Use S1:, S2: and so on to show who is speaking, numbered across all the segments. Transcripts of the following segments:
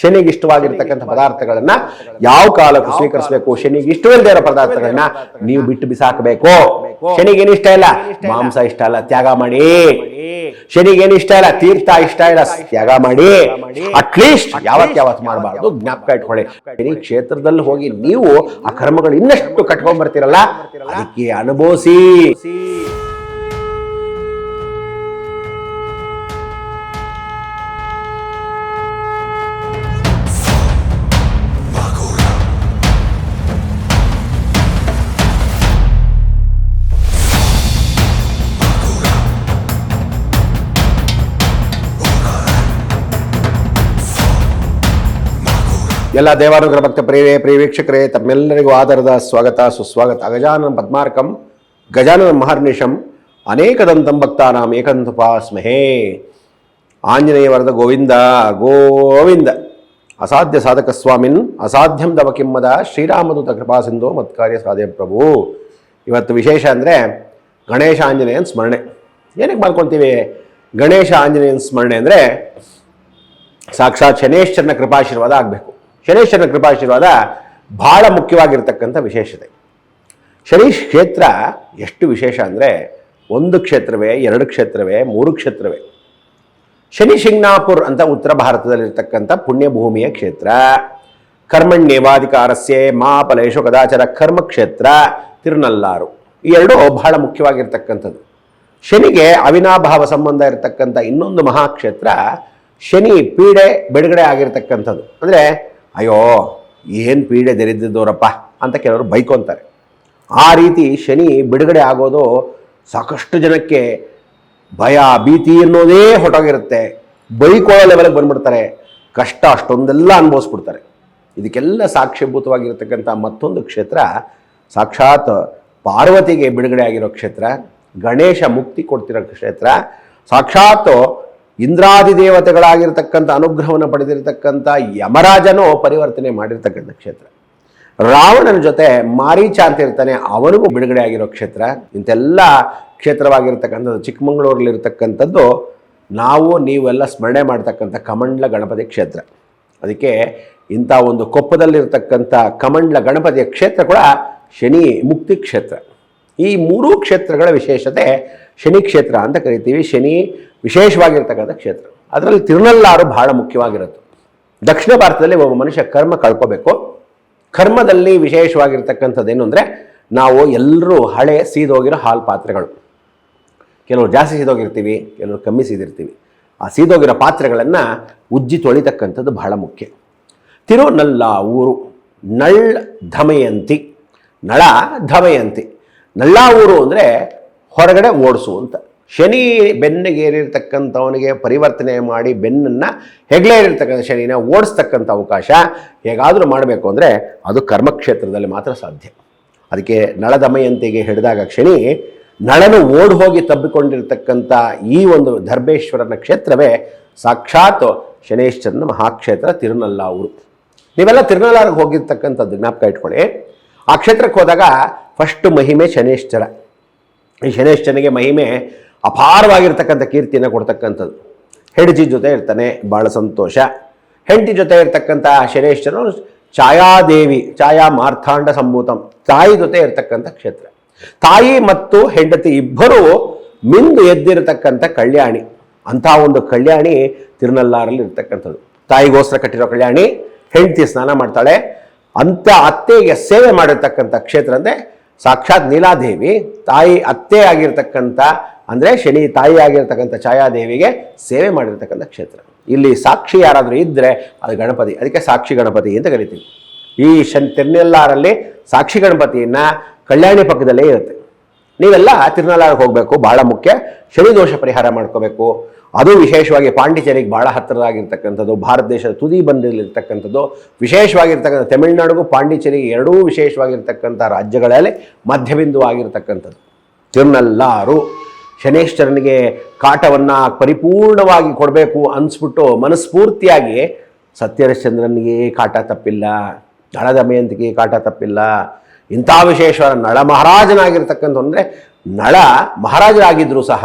S1: ಶನಿಗೆ ಇಷ್ಟವಾಗಿರ್ತಕ್ಕಂಥ ಪದಾರ್ಥಗಳನ್ನ ಯಾವ ಕಾಲಕ್ಕೂ ಸ್ವೀಕರಿಸಬೇಕು ಶನಿಗೆ ಇಷ್ಟವಿಲ್ಲದೆ ಇರೋ ಪದಾರ್ಥಗಳನ್ನ ನೀವು ಬಿಟ್ಟು ಬಿಸಾಕಬೇಕು. ಶನಿಗೆ ಏನಿಷ್ಟ ಇಷ್ಟ ಇಲ್ಲ? ಮಾಂಸ ಇಷ್ಟ ಇಲ್ಲ ತ್ಯಾಗ ಮಾಡಿ. ಶನಿಗೆ ಏನು ಇಷ್ಟ ಇಲ್ಲ? ತೀರ್ಥ ಇಷ್ಟ ಇಲ್ಲ? ತ್ಯಾಗ ಮಾಡಿ. ಅಟ್ಲೀಸ್ಟ್ ಯಾವತ್ ಯಾವತ್ ಮಾಡಬಾರ್ದು? ಜ್ಞಾಪಕ ಇಟ್ಕೊಳ್ಳಿ. ಶನಿ ಕ್ಷೇತ್ರದಲ್ಲಿ ಹೋಗಿ ನೀವು ಆ ಕರ್ಮಗಳು ಇನ್ನಷ್ಟು ಕಟ್ಕೊಂಡ್ ಬರ್ತೀರಲ್ಲ ಅದಕ್ಕೆ ಅನುಭವಿಸಿ. ಎಲ್ಲ ದೇವಾನುಗ್ರಹ ಭಕ್ತ ಪ್ರಿಯ ಪ್ರಿಯ ವೀಕ್ಷಕರೇ ತಮ್ಮೆಲ್ಲರಿಗೂ ಆಧಾರದ ಸ್ವಾಗತ, ಸುಸ್ವಾಗತ. ಗಜಾನನ ಪದ್ಮಾರ್ಕಂ, ಗಜಾನನ ಮಹರ್ನಿಶಂ, ಅನೇಕದಂತಂ ಭಕ್ತಾನಾಂ ಏಕಂತಪಾಸ್ಮಹೇ. ಆಂಜನೇಯ ವರದ ಗೋವಿಂದ ಗೋವಿಂದ. ಅಸಾಧ್ಯ ಸಾಧಕ ಸ್ವಾಮಿನ್, ಅಸಾಧ್ಯಂ ದವ ಕಿಮ್ಮದ ಶ್ರೀರಾಮದೂತ ಕೃಪಾ ಸಿಂಧು ಮತ್ಕಾರ್ಯ ಸಾಧ್ಯ ಪ್ರಭು. ಇವತ್ತು ವಿಶೇಷ ಅಂದರೆ ಗಣೇಶ ಆಂಜನೇಯನ ಸ್ಮರಣೆ. ಏನಕ್ಕೆ ಮಾಡ್ಕೊತೀವಿ? ಗಣೇಶ ಆಂಜನೇಯನ ಸ್ಮರಣೆ ಅಂದರೆ ಸಾಕ್ಷಾತ್ ಶನೇಶ್ವರನ ಕೃಪಾಶೀರ್ವಾದ ಆಗಬೇಕು. ಶನೇಶ್ವರನ ಕೃಪಾಶೀರ್ವಾದ ಬಹಳ ಮುಖ್ಯವಾಗಿರ್ತಕ್ಕಂಥ ವಿಶೇಷತೆ. ಶನಿ ಕ್ಷೇತ್ರ ಎಷ್ಟು ವಿಶೇಷ ಅಂದರೆ ಒಂದು ಕ್ಷೇತ್ರವೇ, ಎರಡು ಕ್ಷೇತ್ರವೇ, ಮೂರು ಕ್ಷೇತ್ರವೇ. ಶನಿ ಶಿಂಗ್ನಾಪುರ್ ಅಂತ ಉತ್ತರ ಭಾರತದಲ್ಲಿರ್ತಕ್ಕಂಥ ಪುಣ್ಯಭೂಮಿಯ ಕ್ಷೇತ್ರ. ಕರ್ಮಣ್ಯೇವಾಧಿಕಾರಸ್ಯೆ ಮಹಾಫಲೇಶು ಕದಾಚರ ಕರ್ಮಕ್ಷೇತ್ರ ತಿರುನಲ್ಲಾರು. ಈ ಎರಡು ಬಹಳ ಮುಖ್ಯವಾಗಿರ್ತಕ್ಕಂಥದ್ದು. ಶನಿಗೆ ಅವಿನಾಭಾವ ಸಂಬಂಧ ಇರತಕ್ಕಂಥ ಇನ್ನೊಂದು ಮಹಾಕ್ಷೇತ್ರ ಶನಿ ಪೀಡೆ ಬಿಡುಗಡೆ ಆಗಿರ್ತಕ್ಕಂಥದ್ದು. ಅಂದರೆ ಅಯ್ಯೋ, ಏನು ಪೀಡೆ ದರಿದ್ದಿದ್ದವರಪ್ಪ ಅಂತ ಕೆಲವರು ಬೈಕೊಂತಾರೆ. ಆ ರೀತಿ ಶನಿ ಬಿಡುಗಡೆ ಆಗೋದು ಸಾಕಷ್ಟು ಜನಕ್ಕೆ ಭಯ, ಭೀತಿ ಅನ್ನೋದೇ ಹೊಟ್ಟೋಗಿರುತ್ತೆ ಬೈಕೊಳ್ಳೋ ಲೆವೆಲ್ಗೆ ಬಂದ್ಬಿಡ್ತಾರೆ. ಕಷ್ಟ ಅಷ್ಟೊಂದೆಲ್ಲ ಅನುಭವಿಸ್ಬಿಡ್ತಾರೆ. ಇದಕ್ಕೆಲ್ಲ ಸಾಕ್ಷ್ಯಭೂತವಾಗಿರತಕ್ಕಂಥ ಮತ್ತೊಂದು ಕ್ಷೇತ್ರ, ಸಾಕ್ಷಾತ್ ಪಾರ್ವತಿಗೆ ಬಿಡುಗಡೆ ಆಗಿರೋ ಕ್ಷೇತ್ರ, ಗಣೇಶ ಮುಕ್ತಿ ಕೊಡ್ತಿರೋ ಕ್ಷೇತ್ರ, ಸಾಕ್ಷಾತ್ ಇಂದ್ರಾದಿ ದೇವತೆಗಳಾಗಿರ್ತಕ್ಕಂಥ ಅನುಗ್ರಹವನ್ನು ಪಡೆದಿರತಕ್ಕಂಥ ಯಮರಾಜನು ಪರಿವರ್ತನೆ ಮಾಡಿರ್ತಕ್ಕಂಥ ಕ್ಷೇತ್ರ. ರಾವಣನ ಜೊತೆ ಮಾರೀಚ ಅಂತ ಇರ್ತಾನೆ, ಅವನಿಗೂ ಬಿಡುಗಡೆ ಆಗಿರೋ ಕ್ಷೇತ್ರ. ಇಂಥೆಲ್ಲ ಕ್ಷೇತ್ರವಾಗಿರ್ತಕ್ಕಂಥದ್ದು, ಚಿಕ್ಕಮಗಳೂರಲ್ಲಿರ್ತಕ್ಕಂಥದ್ದು, ನಾವು, ನೀವೆಲ್ಲ ಸ್ಮರಣೆ ಮಾಡ್ತಕ್ಕಂಥ ಕಮಂಡ್ಲ ಗಣಪತಿ ಕ್ಷೇತ್ರ. ಅದಕ್ಕೆ ಇಂಥ ಒಂದು ಕೊಪ್ಪದಲ್ಲಿರ್ತಕ್ಕಂಥ ಕಮಂಡ್ಲ ಗಣಪತಿಯ ಕ್ಷೇತ್ರ ಕೂಡ ಶನಿ ಮುಕ್ತಿ ಕ್ಷೇತ್ರ. ಈ ಮೂರೂ ಕ್ಷೇತ್ರಗಳ ವಿಶೇಷತೆ ಶನಿ ಕ್ಷೇತ್ರ ಅಂತ ಕರಿತೀವಿ. ಶನಿ ವಿಶೇಷವಾಗಿರ್ತಕ್ಕಂಥ ಕ್ಷೇತ್ರ. ಅದರಲ್ಲಿ ತಿರುನಲ್ಲಾರು ಬಹಳ ಮುಖ್ಯವಾಗಿರುತ್ತೆ ದಕ್ಷಿಣ ಭಾರತದಲ್ಲಿ ಒಬ್ಬ ಮನುಷ್ಯ ಕರ್ಮ ಕಳ್ಕೋಬೇಕು. ಕರ್ಮದಲ್ಲಿ ವಿಶೇಷವಾಗಿರ್ತಕ್ಕಂಥದ್ದು ಏನು ಅಂದರೆ ನಾವು ಎಲ್ಲರೂ ಹಳೆ ಸೀದೋಗಿರೋ ಹಾಲು ಪಾತ್ರೆಗಳು. ಕೆಲವರು ಜಾಸ್ತಿ ಸೀದೋಗಿರ್ತೀವಿ, ಕೆಲವರು ಕಮ್ಮಿ ಸೀದಿರ್ತೀವಿ. ಆ ಸೀದೋಗಿರೋ ಪಾತ್ರೆಗಳನ್ನು ಉಜ್ಜಿ ತೊಳಿತಕ್ಕಂಥದ್ದು ಬಹಳ ಮುಖ್ಯ. ತಿರುನಲ್ಲ ಊರು, ನಳ್ ಧಮಯಂತಿ. ನಳ ಧಮಯಂತಿ. ನಳ್ಳಾ ಊರು ಅಂದರೆ ಹೊರಗಡೆ ಓಡಿಸು ಅಂತ. ಶನಿ ಬೆನ್ನಿಗೇರಿರ್ತಕ್ಕಂಥವನಿಗೆ ಪರಿವರ್ತನೆ ಮಾಡಿ ಬೆನ್ನನ್ನು ಹೆಗ್ಲೇರಿರ್ತಕ್ಕಂಥ ಶನಿನ ಓಡಿಸ್ತಕ್ಕಂಥ ಅವಕಾಶ ಹೇಗಾದರೂ ಮಾಡಬೇಕು ಅಂದರೆ ಅದು ಕರ್ಮಕ್ಷೇತ್ರದಲ್ಲಿ ಮಾತ್ರ ಸಾಧ್ಯ. ಅದಕ್ಕೆ ನಳದಮಯಂತಿಗೆ ಹಿಡಿದಾಗ ಶನಿ ನಳನು ಓಡ್ ಹೋಗಿ ತಬ್ಬಿಕೊಂಡಿರ್ತಕ್ಕಂಥ ಈ ಒಂದು ಧರ್ಮೇಶ್ವರನ ಕ್ಷೇತ್ರವೇ ಸಾಕ್ಷಾತ್ ಶನೇಶ್ವರನ ಮಹಾಕ್ಷೇತ್ರ ತಿರುನಲ್ಲಾವೂರು. ನೀವೆಲ್ಲ ತಿರುನಲ್ಲಾರಿಗೆ ಹೋಗಿರ್ತಕ್ಕಂಥದ್ದು ಜ್ಞಾಪಕ ಇಟ್ಕೊಳ್ಳಿ. ಆ ಕ್ಷೇತ್ರಕ್ಕೆ ಹೋದಾಗ ಫಸ್ಟ್ ಮಹಿಮೆ ಶನೇಶ್ವರ ಈ ಶನೇಶ್ವರನಿಗೆ ಮಹಿಮೆ ಅಪಾರವಾಗಿರ್ತಕ್ಕಂಥ ಕೀರ್ತಿಯನ್ನು ಕೊಡ್ತಕ್ಕಂಥದ್ದು. ಹೆಂಡತಿ ಜೊತೆ ಇರ್ತಾನೆ ಭಾಳ ಸಂತೋಷ. ಹೆಂಡತಿ ಜೊತೆ ಇರ್ತಕ್ಕಂಥ ಶನೇಶ್ವರನು ಛಾಯಾದೇವಿ, ಛಾಯಾ ಮಾರ್ಥಾಂಡ ಸಂಭೂತಂ, ತಾಯಿ ಜೊತೆ ಇರ್ತಕ್ಕಂಥ ಕ್ಷೇತ್ರ. ತಾಯಿ ಮತ್ತು ಹೆಂಡತಿ ಇಬ್ಬರು ಮಿಂದು ಎದ್ದಿರತಕ್ಕಂಥ ಕಲ್ಯಾಣಿ. ಅಂಥ ಒಂದು ಕಲ್ಯಾಣಿ ತಿರುನಲ್ಲಾರಲ್ಲಿ ಇರ್ತಕ್ಕಂಥದ್ದು. ತಾಯಿಗೋಸ್ಕರ ಕಟ್ಟಿರೋ ಕಲ್ಯಾಣಿ, ಹೆಂಡತಿ ಸ್ನಾನ ಮಾಡ್ತಾಳೆ. ಅಂತ ಅತ್ತೆಗೆ ಸೇವೆ ಮಾಡಿರ್ತಕ್ಕಂಥ ಕ್ಷೇತ್ರ ಅಂದರೆ ಸಾಕ್ಷಾತ್ ನೀಲಾದೇವಿ, ತಾಯಿ ಅತ್ತೆ ಆಗಿರ್ತಕ್ಕಂಥ ಅಂದರೆ ಶನಿ ತಾಯಿ ಆಗಿರ್ತಕ್ಕಂಥ ಛಾಯಾದೇವಿಗೆ ಸೇವೆ ಮಾಡಿರ್ತಕ್ಕಂಥ ಕ್ಷೇತ್ರ. ಇಲ್ಲಿ ಸಾಕ್ಷಿ ಯಾರಾದರೂ ಇದ್ದರೆ ಅದು ಗಣಪತಿ. ಅದಕ್ಕೆ ಸಾಕ್ಷಿ ಗಣಪತಿ ಅಂತ ಕರಿತೀವಿ. ಈ ಶನ್ ತಿರ್ನೆಲ್ಲಾರಲ್ಲಿ ಸಾಕ್ಷಿ ಗಣಪತಿಯನ್ನು ಕಲ್ಯಾಣಿ ಪಕ್ಕದಲ್ಲೇ ಇರುತ್ತೆ. ನೀವೆಲ್ಲ ತಿರುನಲ್ಲಾರಿಗೆ ಹೋಗಬೇಕು ಭಾಳ ಮುಖ್ಯ. ಶನಿ ದೋಷ ಪರಿಹಾರ ಮಾಡ್ಕೋಬೇಕು. ಅದು ವಿಶೇಷವಾಗಿ ಪಾಂಡಿಚೇರಿಗೆ ಭಾಳ ಹತ್ತಿರದಾಗಿರ್ತಕ್ಕಂಥದ್ದು, ಭಾರತ ದೇಶದ ತುದಿ ಬಂದಿರಲಿರ್ತಕ್ಕಂಥದ್ದು, ವಿಶೇಷವಾಗಿರ್ತಕ್ಕಂಥ ತಮಿಳುನಾಡಿಗೂ ಪಾಂಡಿಚೇರಿಗೆ ಎರಡೂ ವಿಶೇಷವಾಗಿರ್ತಕ್ಕಂಥ ರಾಜ್ಯಗಳಲ್ಲಿ ಮಧ್ಯಬಿಂದು ಆಗಿರ್ತಕ್ಕಂಥದ್ದು. ತಿರುನಲ್ಲಾರು. ಶನೇಶ್ವರನಿಗೆ ಕಾಟವನ್ನು ಪರಿಪೂರ್ಣವಾಗಿ ಕೊಡಬೇಕು ಅನಿಸ್ಬಿಟ್ಟು ಮನಸ್ಫೂರ್ತಿಯಾಗಿ ಸತ್ಯರಶ್ಚಂದ್ರನಿಗೆ ಕಾಟ ತಪ್ಪಿಲ್ಲ, ನಳದಮಯಂತಿಗೆ ಕಾಟ ತಪ್ಪಿಲ್ಲ, ಇಂಥ ವಿಶೇಷವಾದ ನಳ ಮಹಾರಾಜನಾಗಿರ್ತಕ್ಕಂಥ ಅಂದರೆ ನಳ ಮಹಾರಾಜರಾಗಿದ್ದರೂ ಸಹ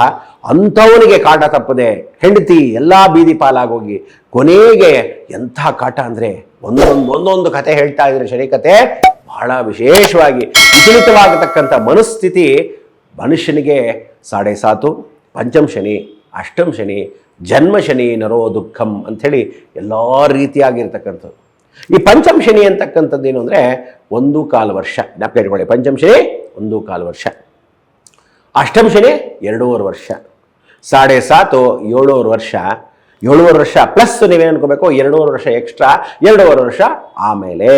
S1: ಅಂಥವನಿಗೆ ಕಾಟ ತಪ್ಪದೆ ಹೆಂಡತಿ ಎಲ್ಲ ಬೀದಿ ಪಾಲಾಗೋಗಿ ಕೊನೆಗೆ ಎಂಥ ಕಾಟ ಅಂದರೆ ಒಂದೊಂದು ಒಂದೊಂದು ಕತೆ ಹೇಳ್ತಾ ಇದ್ರೆ ಶನಿ ಕತೆ ಬಹಳ ವಿಶೇಷವಾಗಿ ವಿಚಲಿತವಾಗತಕ್ಕಂಥ ಮನಸ್ಥಿತಿ ಮನುಷ್ಯನಿಗೆ ಸಾಡೆ ಸಾತು, ಪಂಚಮ ಶನಿ, ಅಷ್ಟಮ ಶನಿ, ಜನ್ಮ ಶನಿ ನರೋ ದುಃಖಂ ಅಂಥೇಳಿ ಎಲ್ಲ ರೀತಿಯಾಗಿರ್ತಕ್ಕಂಥದ್ದು. ಈ ಪಂಚಮ ಶನಿ ಅಂತಕ್ಕಂಥದ್ದು ಏನು ಅಂದರೆ ಒಂದು ಕಾಲು ವರ್ಷ. ಜ್ಞಾಪಕ ಇಟ್ಕೊಳ್ಳಿ, ಪಂಚಮ ಶನಿ, ಒಂದು ಕಾಲು ವರ್ಷ. ಅಷ್ಟಮ ಶನಿ, ಎರಡೂವರೆ ವರ್ಷ. ಸಾಡೆ ಸಾತು, ಏಳೂವರೆ ವರ್ಷ. ಏಳುವರೆ ವರ್ಷ ಪ್ಲಸ್ ನೀವೇನು ಅನ್ಕೋಬೇಕು? ಎರಡೂವರೆ ವರ್ಷ ಎಕ್ಸ್ಟ್ರಾ, ಎರಡೂವರೆ ವರ್ಷ ಆಮೇಲೆ.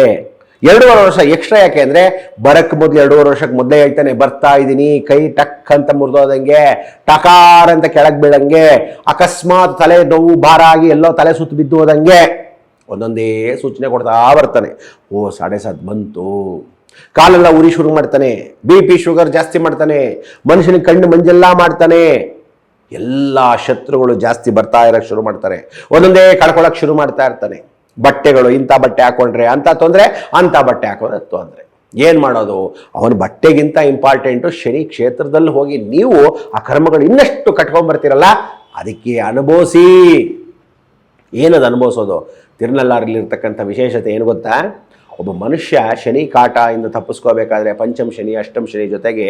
S1: ಎರಡೂವರೆ ವರ್ಷ ಎಕ್ಸ್ಟ್ರಾ ಯಾಕೆ ಅಂದರೆ ಬರಕ್ಕೆ ಮೊದಲು ಎರಡೂವರೆ ವರ್ಷಕ್ಕೆ ಮೊದಲೇ ಹೇಳ್ತಾನೆ, ಬರ್ತಾ ಇದ್ದೀನಿ ಕೈ ಟಕ್ ಅಂತ ಮುರಿದೋದಂಗೆ, ಟಕಾರ್ ಅಂತ ಕೆಳಗೆ ಬೀಳಂಗೆ, ಅಕಸ್ಮಾತ್ ತಲೆ ನೋವು ಭಾರ ಆಗಿ ಎಲ್ಲೋ ತಲೆ ಸುತ್ತು ಬಿದ್ದು ಹೋದಂಗೆ ಒಂದೊಂದೇ ಸೂಚನೆ ಕೊಡ್ತಾ ಬರ್ತಾನೆ. ಓ, ಸಾಡೆ ಸಾತ್ ಬಂತು. ಕಾಲೆಲ್ಲ ಉರಿ ಶುರು ಮಾಡ್ತಾನೆ ಬಿ ಪಿ ಶುಗರ್ ಜಾಸ್ತಿ ಮಾಡ್ತಾನೆ ಮನುಷ್ಯನ ಕಣ್ಣು ಮಂಜೆಲ್ಲ ಮಾಡ್ತಾನೆ. ಎಲ್ಲ ಶತ್ರುಗಳು ಜಾಸ್ತಿ ಬರ್ತಾ ಇರೋಕ್ಕೆ ಶುರು ಮಾಡ್ತಾರೆ. ಒಂದೊಂದೇ ಕಳ್ಕೊಳ್ಳೋಕೆ ಶುರು ಮಾಡ್ತಾ ಇರ್ತಾನೆ. ಬಟ್ಟೆಗಳು ಇಂಥ ಬಟ್ಟೆ ಹಾಕೊಂಡ್ರೆ ಅಂತ ತೊಂದರೆ, ಅಂಥ ಬಟ್ಟೆ ಹಾಕೊಂಡ್ರೆ ತೊಂದರೆ. ಏನು ಮಾಡೋದು? ಅವನ ಬಟ್ಟೆಗಿಂತ ಇಂಪಾರ್ಟೆಂಟು ಶನಿ ಕ್ಷೇತ್ರದಲ್ಲಿ ಹೋಗಿ ನೀವು ಆ ಕರ್ಮಗಳು ಇನ್ನಷ್ಟು ಕಟ್ಕೊಂಡ್ಬರ್ತೀರಲ್ಲ? ಅದಕ್ಕೆ ಅನುಭವಿಸಿ. ಏನದು ಅನುಭವಿಸೋದು? ತಿರುನಲ್ಲಾರಲ್ಲಿರ್ತಕ್ಕಂಥ ವಿಶೇಷತೆ ಏನು ಗೊತ್ತಾ? ಒಬ್ಬ ಮನುಷ್ಯ ಶನಿ ಕಾಟ ಇಂದ ತಪ್ಪಿಸ್ಕೋಬೇಕಾದ್ರೆ ಪಂಚಮ ಶನಿ, ಅಷ್ಟಮ ಶನಿ ಜೊತೆಗೆ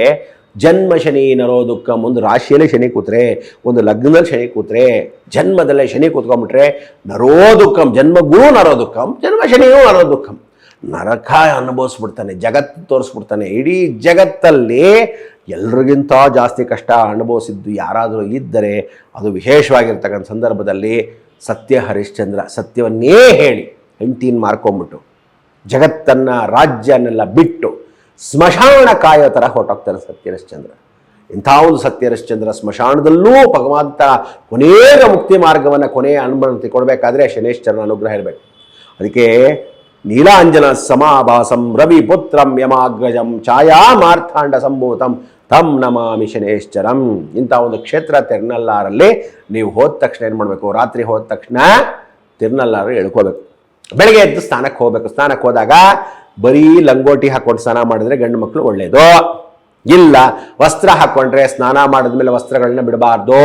S1: ಜನ್ಮ ಶನಿ, ನರೋ ದುಃಖ ಒಂದು ರಾಶಿಯಲ್ಲೇ ಶನಿ ಕೂತ್ರೆ, ಒಂದು ಲಗ್ನದಲ್ಲಿ ಶನಿ ಕೂತ್ರೆ, ಜನ್ಮದಲ್ಲೇ ಶನಿ ಕೂತ್ಕೊಂಡ್ಬಿಟ್ರೆ ನರೋ ದುಃಖಂ ಜನ್ಮಗೂ ನರೋ ದುಃಖಂ, ಜನ್ಮ ಶನಿಯೂ ನರೋ ದುಃಖಂ. ನರಕ ಅನುಭವಿಸ್ಬಿಡ್ತಾನೆ ಜಗತ್ತು ತೋರಿಸ್ಬಿಡ್ತಾನೆ, ಇಡೀ ಜಗತ್ತಲ್ಲಿ ಎಲ್ರಿಗಿಂತ ಜಾಸ್ತಿ ಕಷ್ಟ ಅನುಭವಿಸಿದ್ದು ಯಾರಾದರೂ ಇದ್ದರೆ ಅದು ವಿಶೇಷವಾಗಿರ್ತಕ್ಕಂಥ ಸಂದರ್ಭದಲ್ಲಿ ಸತ್ಯ ಹರಿಶ್ಚಂದ್ರ ಸತ್ಯವನ್ನೇ ಹೇಳಿ ಹೆಂಡ್ತೀನ್ ಮಾರ್ಕೊಂಬಿಟ್ಟು ಜಗತ್ತನ್ನು ರಾಜ್ಯನ್ನೆಲ್ಲ ಬಿಟ್ಟು ಸ್ಮಶಾನ ಕಾಯೋ ಥರ ಹೊರಟೋಗ್ತಾರೆ ಸತ್ಯಹರಿಶ್ಚಂದ್ರ ಇಂಥ ಒಂದು ಸತ್ಯಹರಿಶ್ಚಂದ್ರ ಸ್ಮಶಾನದಲ್ಲೂ ಭಗವಂತ ಕೊನೆಯ ಮುಕ್ತಿ ಮಾರ್ಗವನ್ನು ಕೊನೆಯ ಅನುಮತಿ ಕೊಡಬೇಕಾದ್ರೆ ಶನೇಶ್ವರನ ಅನುಗ್ರಹ ಇರಬೇಕು. ಅದಕ್ಕೆ ನೀಲಾಂಜನ ಸಮಾಭಾಸಂ ರವಿ ಪುತ್ರಂ ಯಮಾಗ್ರಜಂ ಛಾಯಾ ಮಾರ್ಥಾಂಡ ಸಂಭೂತಂ ತಂ ನಮಾಮಿ ಶನೇಶ್ವರಂ. ಇಂಥ ಒಂದು ಕ್ಷೇತ್ರ ತಿರ್ನಲ್ಲಾರಲ್ಲಿ ನೀವು ಹೋದ ತಕ್ಷಣ ಏನು ಮಾಡಬೇಕು? ರಾತ್ರಿ ಹೋದ ತಕ್ಷಣ ತಿರ್ನಲ್ಲಾರು ಎಳ್ಕೋಬೇಕು. ಬೆಳಗ್ಗೆ ಎದ್ದು ಸ್ನಾನಕ್ಕೆ ಹೋಗ್ಬೇಕು. ಸ್ನಾನಕ್ಕೆ ಹೋದಾಗ ಬರೀ ಲಂಗೋಟಿ ಹಾಕೊಂಡು ಸ್ನಾನ ಮಾಡಿದ್ರೆ ಗಂಡು ಮಕ್ಕಳು ಒಳ್ಳೆಯದು ಇಲ್ಲ, ವಸ್ತ್ರ ಹಾಕ್ಕೊಂಡ್ರೆ ಸ್ನಾನ ಮಾಡಿದ್ಮೇಲೆ ವಸ್ತ್ರಗಳನ್ನ ಬಿಡಬಾರ್ದು.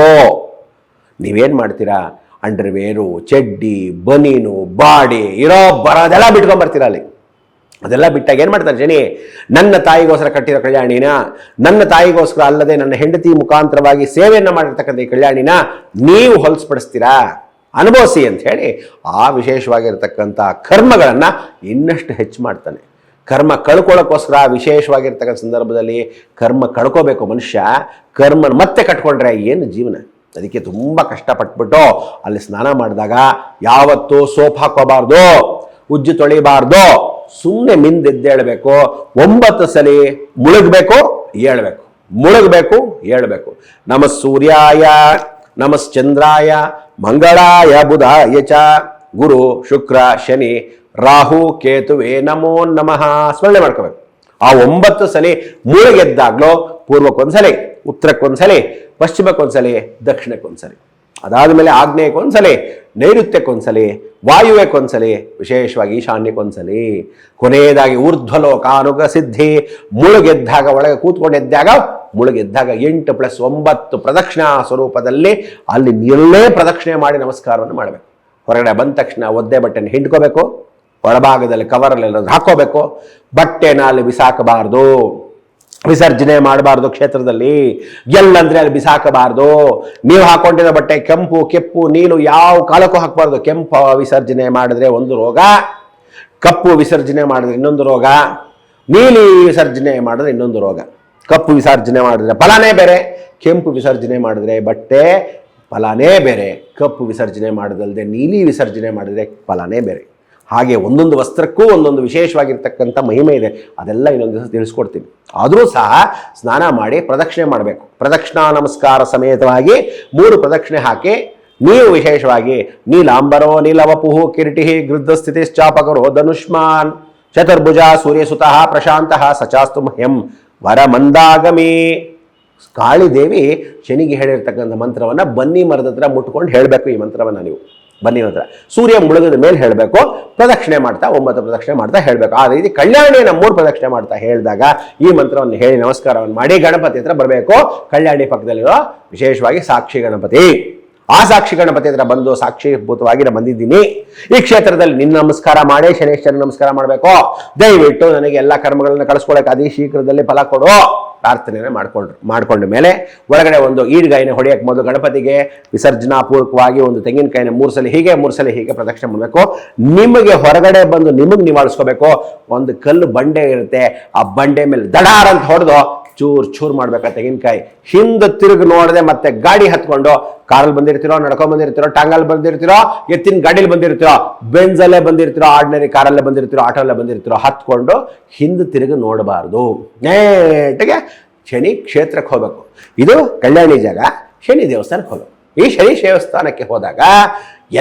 S1: ನೀವೇನು ಮಾಡ್ತೀರಾ? ಅಂಡರ್ವೇರು, ಚಡ್ಡಿ, ಬನೀನು, ಬಾಡಿ ಇರೋ ಬರೋದೆಲ್ಲ ಬಿಟ್ಕೊಂಡ್ಬರ್ತೀರ ಅಲ್ಲಿ? ಅದೆಲ್ಲ ಬಿಟ್ಟಾಗ ಏನು ಮಾಡ್ತಾರೆ ಜನಿ? ನನ್ನ ತಾಯಿಗೋಸ್ಕರ ಕಟ್ಟಿರೋ ಕಲ್ಯಾಣಿನ, ನನ್ನ ತಾಯಿಗೋಸ್ಕರ ಅಲ್ಲದೆ ನನ್ನ ಹೆಂಡತಿ ಮುಖಾಂತರವಾಗಿ ಸೇವೆಯನ್ನು ಮಾಡಿರ್ತಕ್ಕಂಥ ಈ ಕಲ್ಯಾಣಿನ ನೀವು ಹೊಲಸ್ಪಡಿಸ್ತೀರಾ ಅನುಭವಿಸಿ ಅಂತ ಹೇಳಿ ಆ ವಿಶೇಷವಾಗಿರ್ತಕ್ಕಂಥ ಕರ್ಮಗಳನ್ನು ಇನ್ನಷ್ಟು ಹೆಚ್ಚು ಮಾಡ್ತಾನೆ. ಕರ್ಮ ಕಳ್ಕೊಳ್ಳೋಕ್ಕೋಸ್ಕರ ವಿಶೇಷವಾಗಿರ್ತಕ್ಕಂಥ ಸಂದರ್ಭದಲ್ಲಿ ಕರ್ಮ ಕಳ್ಕೋಬೇಕು ಮನುಷ್ಯ, ಕರ್ಮ ಮತ್ತೆ ಕಟ್ಕೊಂಡ್ರೆ ಏನು ಜೀವನ? ಅದಕ್ಕೆ ತುಂಬ ಕಷ್ಟಪಟ್ಬಿಟ್ಟು ಅಲ್ಲಿ ಸ್ನಾನ ಮಾಡಿದಾಗ ಯಾವತ್ತೂ ಸೋಪ್ ಹಾಕೋಬಾರ್ದು ಉಜ್ಜು ತೊಳಿಬಾರ್ದು ಸುಮ್ಮನೆ ಮಿಂದೆದ್ದೇಳಬೇಕು ಒಂಬತ್ತು ಸಲಿ ಮುಳುಗಬೇಕು, ಹೇಳಬೇಕು. ಮುಳುಗಬೇಕು, ಹೇಳಬೇಕು. ನಮ ಸೂರ್ಯಾಯ. ನಮಶ್ಚಂದ್ರಾಯ ಮಂಗಳಾಯ ಬುಧಾಯ ಚ. ಗುರು, ಶುಕ್ರ, ಶನಿ, ರಾಹು, ಕೇತುವೆ, ನಮೋ ನಮಃ. ಸ್ಮರಣೆ ಮಾಡ್ಕೋಬೇಕು. ಆ ಒಂಬತ್ತು ಸಲಿ ಮೂಳೆಗೆದ್ದಾಗ್ಲೋ ಪೂರ್ವಕ್ಕೊಂದ್ಸಲಿ, ಉತ್ತರಕ್ಕೊಂದ್ಸಲಿ, ಪಶ್ಚಿಮಕ್ಕೊಂದ್ಸಲಿ, ದಕ್ಷಿಣಕ್ಕೊಂದ್ಸಲಿ. ಅದಾದ ಮೇಲೆ ಆಗ್ನೇಯಕ್ಕೊಂದ್ಸಲಿ ನೈಋತ್ಯಕ್ಕೊಂದ್ಸಲಿ ವಾಯುವೆಕ್ಕೊಂದ್ಸಲಿ ವಿಶೇಷವಾಗಿ ಈಶಾನ್ಯಕ್ಕೊಂದ್ಸಲಿ ಕೊನೆಯದಾಗಿ ಊರ್ಧ್ವಲೋಕಾನುಗ ಸಿದ್ಧಿ, ಮುಳುಗೆದ್ದಾಗ ಒಳಗೆ ಕೂತ್ಕೊಂಡಿದ್ದಾಗ ಮುಳುಗೆದ್ದಾಗ ಎಂಟು ಪ್ಲಸ್ ಒಂಬತ್ತು ಪ್ರದಕ್ಷಿಣಾ ಸ್ವರೂಪದಲ್ಲಿ ಅಲ್ಲಿ ಎಲ್ಲೇ ಪ್ರದಕ್ಷಿಣೆ ಮಾಡಿ ನಮಸ್ಕಾರವನ್ನು ಮಾಡಬೇಕು. ಹೊರಗಡೆ ಬಂದ ತಕ್ಷಣ ಒದ್ದೆ ಬಟ್ಟೆನ ಹಿಂಡ್ಕೋಬೇಕು ಒಳಭಾಗದಲ್ಲಿ ಕವರಲ್ಲಿ ಏನಾದ್ರು ಹಾಕೋಬೇಕು ಬಟ್ಟೆನ ಅಲ್ಲಿ ಬಿಸಾಕಬಾರ್ದು. ವಿಸರ್ಜನೆ ಮಾಡಬಾರ್ದು ಕ್ಷೇತ್ರದಲ್ಲಿ. ಎಲ್ಲಂದ್ರೆ ಅಲ್ಲಿ ಬಿಸಾಕಬಾರ್ದು. ನೀವು ಹಾಕೊಂಡಿರೋ ಬಟ್ಟೆ ಕೆಂಪು, ಕೆಪ್ಪು, ನೀಲು ಯಾವ ಕಾಲಕ್ಕೂ ಹಾಕಬಾರ್ದು. ಕೆಂಪು ವಿಸರ್ಜನೆ ಮಾಡಿದ್ರೆ ಒಂದು ರೋಗ, ಕಪ್ಪು ವಿಸರ್ಜನೆ ಮಾಡಿದ್ರೆ ಇನ್ನೊಂದು ರೋಗ, ನೀಲಿ ವಿಸರ್ಜನೆ ಮಾಡಿದ್ರೆ ಇನ್ನೊಂದು ರೋಗ. ಕಪ್ಪು ವಿಸರ್ಜನೆ ಮಾಡಿದ್ರೆ ಫಲನೇ ಬೇರೆ, ಕೆಂಪು ವಿಸರ್ಜನೆ ಮಾಡಿದ್ರೆ ಬಟ್ಟೆ ಫಲನೇ ಬೇರೆ, ಕಪ್ಪು ವಿಸರ್ಜನೆ ಮಾಡಿದಲ್ಲದೆ ನೀಲಿ ವಿಸರ್ಜನೆ ಮಾಡಿದ್ರೆ ಫಲನೇ ಬೇರೆ. ಹಾಗೆ ಒಂದೊಂದು ವಸ್ತ್ರಕ್ಕೂ ಒಂದೊಂದು ವಿಶೇಷವಾಗಿರ್ತಕ್ಕಂಥ ಮಹಿಮೆ ಇದೆ. ಅದೆಲ್ಲ ಇನ್ನೊಂದು ದಿವಸ ತಿಳಿಸ್ಕೊಡ್ತೀನಿ. ಆದರೂ ಸಹ ಸ್ನಾನ ಮಾಡಿ ಪ್ರದಕ್ಷಿಣೆ ಮಾಡಬೇಕು. ಪ್ರದಕ್ಷಿಣಾ ನಮಸ್ಕಾರ ಸಮೇತವಾಗಿ ಮೂರು ಪ್ರದಕ್ಷಿಣೆ ಹಾಕಿ ನೀವು ವಿಶೇಷವಾಗಿ ನೀಲಾಂಬರೋ, ನೀಲವಪುಹು, ಕಿರೀಟಿ, ಗೃದ್ಧ ಸ್ಥಿತಿಶ್ಚಾಪಕರೋ, ಧನುಷ್ಮಾನ್, ಚತುರ್ಭುಜ, ಸೂರ್ಯಸುತಃ, ಪ್ರಶಾಂತಃ, ಸಚಾಸ್ತು ಮಹ್ಯಂ, ವರಮಂದಾಗಮಿ. ಕಾಳಿದೇವಿ ಶನಿಗೆ ಹೇಳಿರ್ತಕ್ಕಂಥ ಮಂತ್ರವನ್ನು ಬನ್ನಿ ಮರದ ಹತ್ರ ಮುಟ್ಕೊಂಡು ಹೇಳಬೇಕು ಈ ಮಂತ್ರವನ್ನು ನೀವು. ಬನ್ನಿ ಅಂತ ಸೂರ್ಯ ಮುಳುಗದ ಮೇಲೆ ಹೇಳಬೇಕು, ಪ್ರದಕ್ಷಿಣೆ ಮಾಡ್ತಾ, ಒಂಬತ್ತು ಪ್ರದಕ್ಷಿಣೆ ಮಾಡ್ತಾ ಹೇಳಬೇಕು. ಆ ರೀತಿ ಕಲ್ಯಾಣಿಯನ್ನು ಮೂರು ಪ್ರದಕ್ಷಿಣೆ ಮಾಡ್ತಾ ಹೇಳಿದಾಗ ಈ ಮಂತ್ರವನ್ನು ಹೇಳಿ ನಮಸ್ಕಾರವನ್ನು ಮಾಡಿ ಗಣಪತಿ ಹತ್ರ ಬರಬೇಕು. ಕಲ್ಯಾಣಿ ಪಕ್ಕದಲ್ಲಿರೋ ವಿಶೇಷವಾಗಿ ಸಾಕ್ಷಿ ಗಣಪತಿ. ಆ ಸಾಕ್ಷಿ ಗಣಪತಿ ಹತ್ರ ಬಂದು ಸಾಕ್ಷೀಭೂತವಾಗಿ ನಾನು ಬಂದಿದ್ದೀನಿ. ಈ ಕ್ಷೇತ್ರದಲ್ಲಿ ನಿನ್ನ ನಮಸ್ಕಾರ ಮಾಡಿ ಶನೇಶ್ವರ ನಮಸ್ಕಾರ ಮಾಡಬೇಕು. ದಯವಿಟ್ಟು ನನಗೆ ಎಲ್ಲ ಕರ್ಮಗಳನ್ನು ಕಳಿಸ್ಕೊಳಕ್ಕೆ ಅತಿ ಶೀಘ್ರದಲ್ಲಿ ಫಲ ಕೊಡು. ಪ್ರಾರ್ಥನೆಯನ್ನು ಮಾಡ್ಕೊಂಡ್ರು, ಮಾಡ್ಕೊಂಡ ಮೇಲೆ ಒಳಗಡೆ ಒಂದು ಈಡ್ಗಾಯಿನ ಹೊಡೆಯಕ್ಕೆ ಮೊದಲು ಗಣಪತಿಗೆ ವಿಸರ್ಜನಾಪೂರ್ವಕವಾಗಿ ಒಂದು ತೆಂಗಿನಕಾಯಿನ ಮೂರು ಸಲ ಹೀಗೆ, ಮೂರು ಸಲ ಹೀಗೆ ಪ್ರದಕ್ಷಿಣೆ ಮಾಡಬೇಕು. ನಿಮಗೆ ಹೊರಗಡೆ ಬಂದು ನಿಮಗೆ ನಿವಾಳಿಸ್ಕೋಬೇಕು. ಒಂದು ಕಲ್ಲು ಬಂಡೆ ಇರುತ್ತೆ, ಆ ಬಂಡೆ ಮೇಲೆ ದಡಾರ್ ಅಂತ ಹೊಡೆದು ಚೂರ್ ಚೂರ್ ಮಾಡ್ಬೇಕಾ ತೆಂಗಿನಕಾಯಿ? ಹಿಂದೆ ತಿರುಗಿ ನೋಡದೆ ಮತ್ತೆ ಗಾಡಿ ಹತ್ಕೊಂಡು ಕಾರಲ್ಲಿ ಬಂದಿರ್ತಿರೋ, ನಡ್ಕೊಂಡ್ ಬಂದಿರ್ತಿರೋ, ಟಾಂಗಲ್ಲಿ ಬಂದಿರ್ತಿರೋ, ಎತ್ತಿನ ಗಾಡಿಲಿ ಬಂದಿರ್ತಿರೋ, ಬೆಂಜಲ್ಲೇ ಬಂದಿರ್ತಿರೋ, ಆರ್ಡಿನರಿ ಕಾರಲ್ಲೇ ಬಂದಿರ್ತಿರೋ ಆಟೋಲ್ಲೇ ಬಂದಿರ್ತಿರೋ, ಹತ್ಕೊಂಡು ಹಿಂದೆ ತಿರುಗಿ ನೋಡಬಾರ್ದು. ನೇಟಿಗೆ ಶನಿ ಕ್ಷೇತ್ರಕ್ಕೆ ಹೋಗ್ಬೇಕು. ಇದು ಕಲ್ಯಾಣಿ ಜಾಗ, ಶನಿ ದೇವಸ್ಥಾನಕ್ಕೆ ಹೋಗ್ಬೇಕು. ಈ ಶನಿ ದೇವಸ್ಥಾನಕ್ಕೆ ಹೋದಾಗ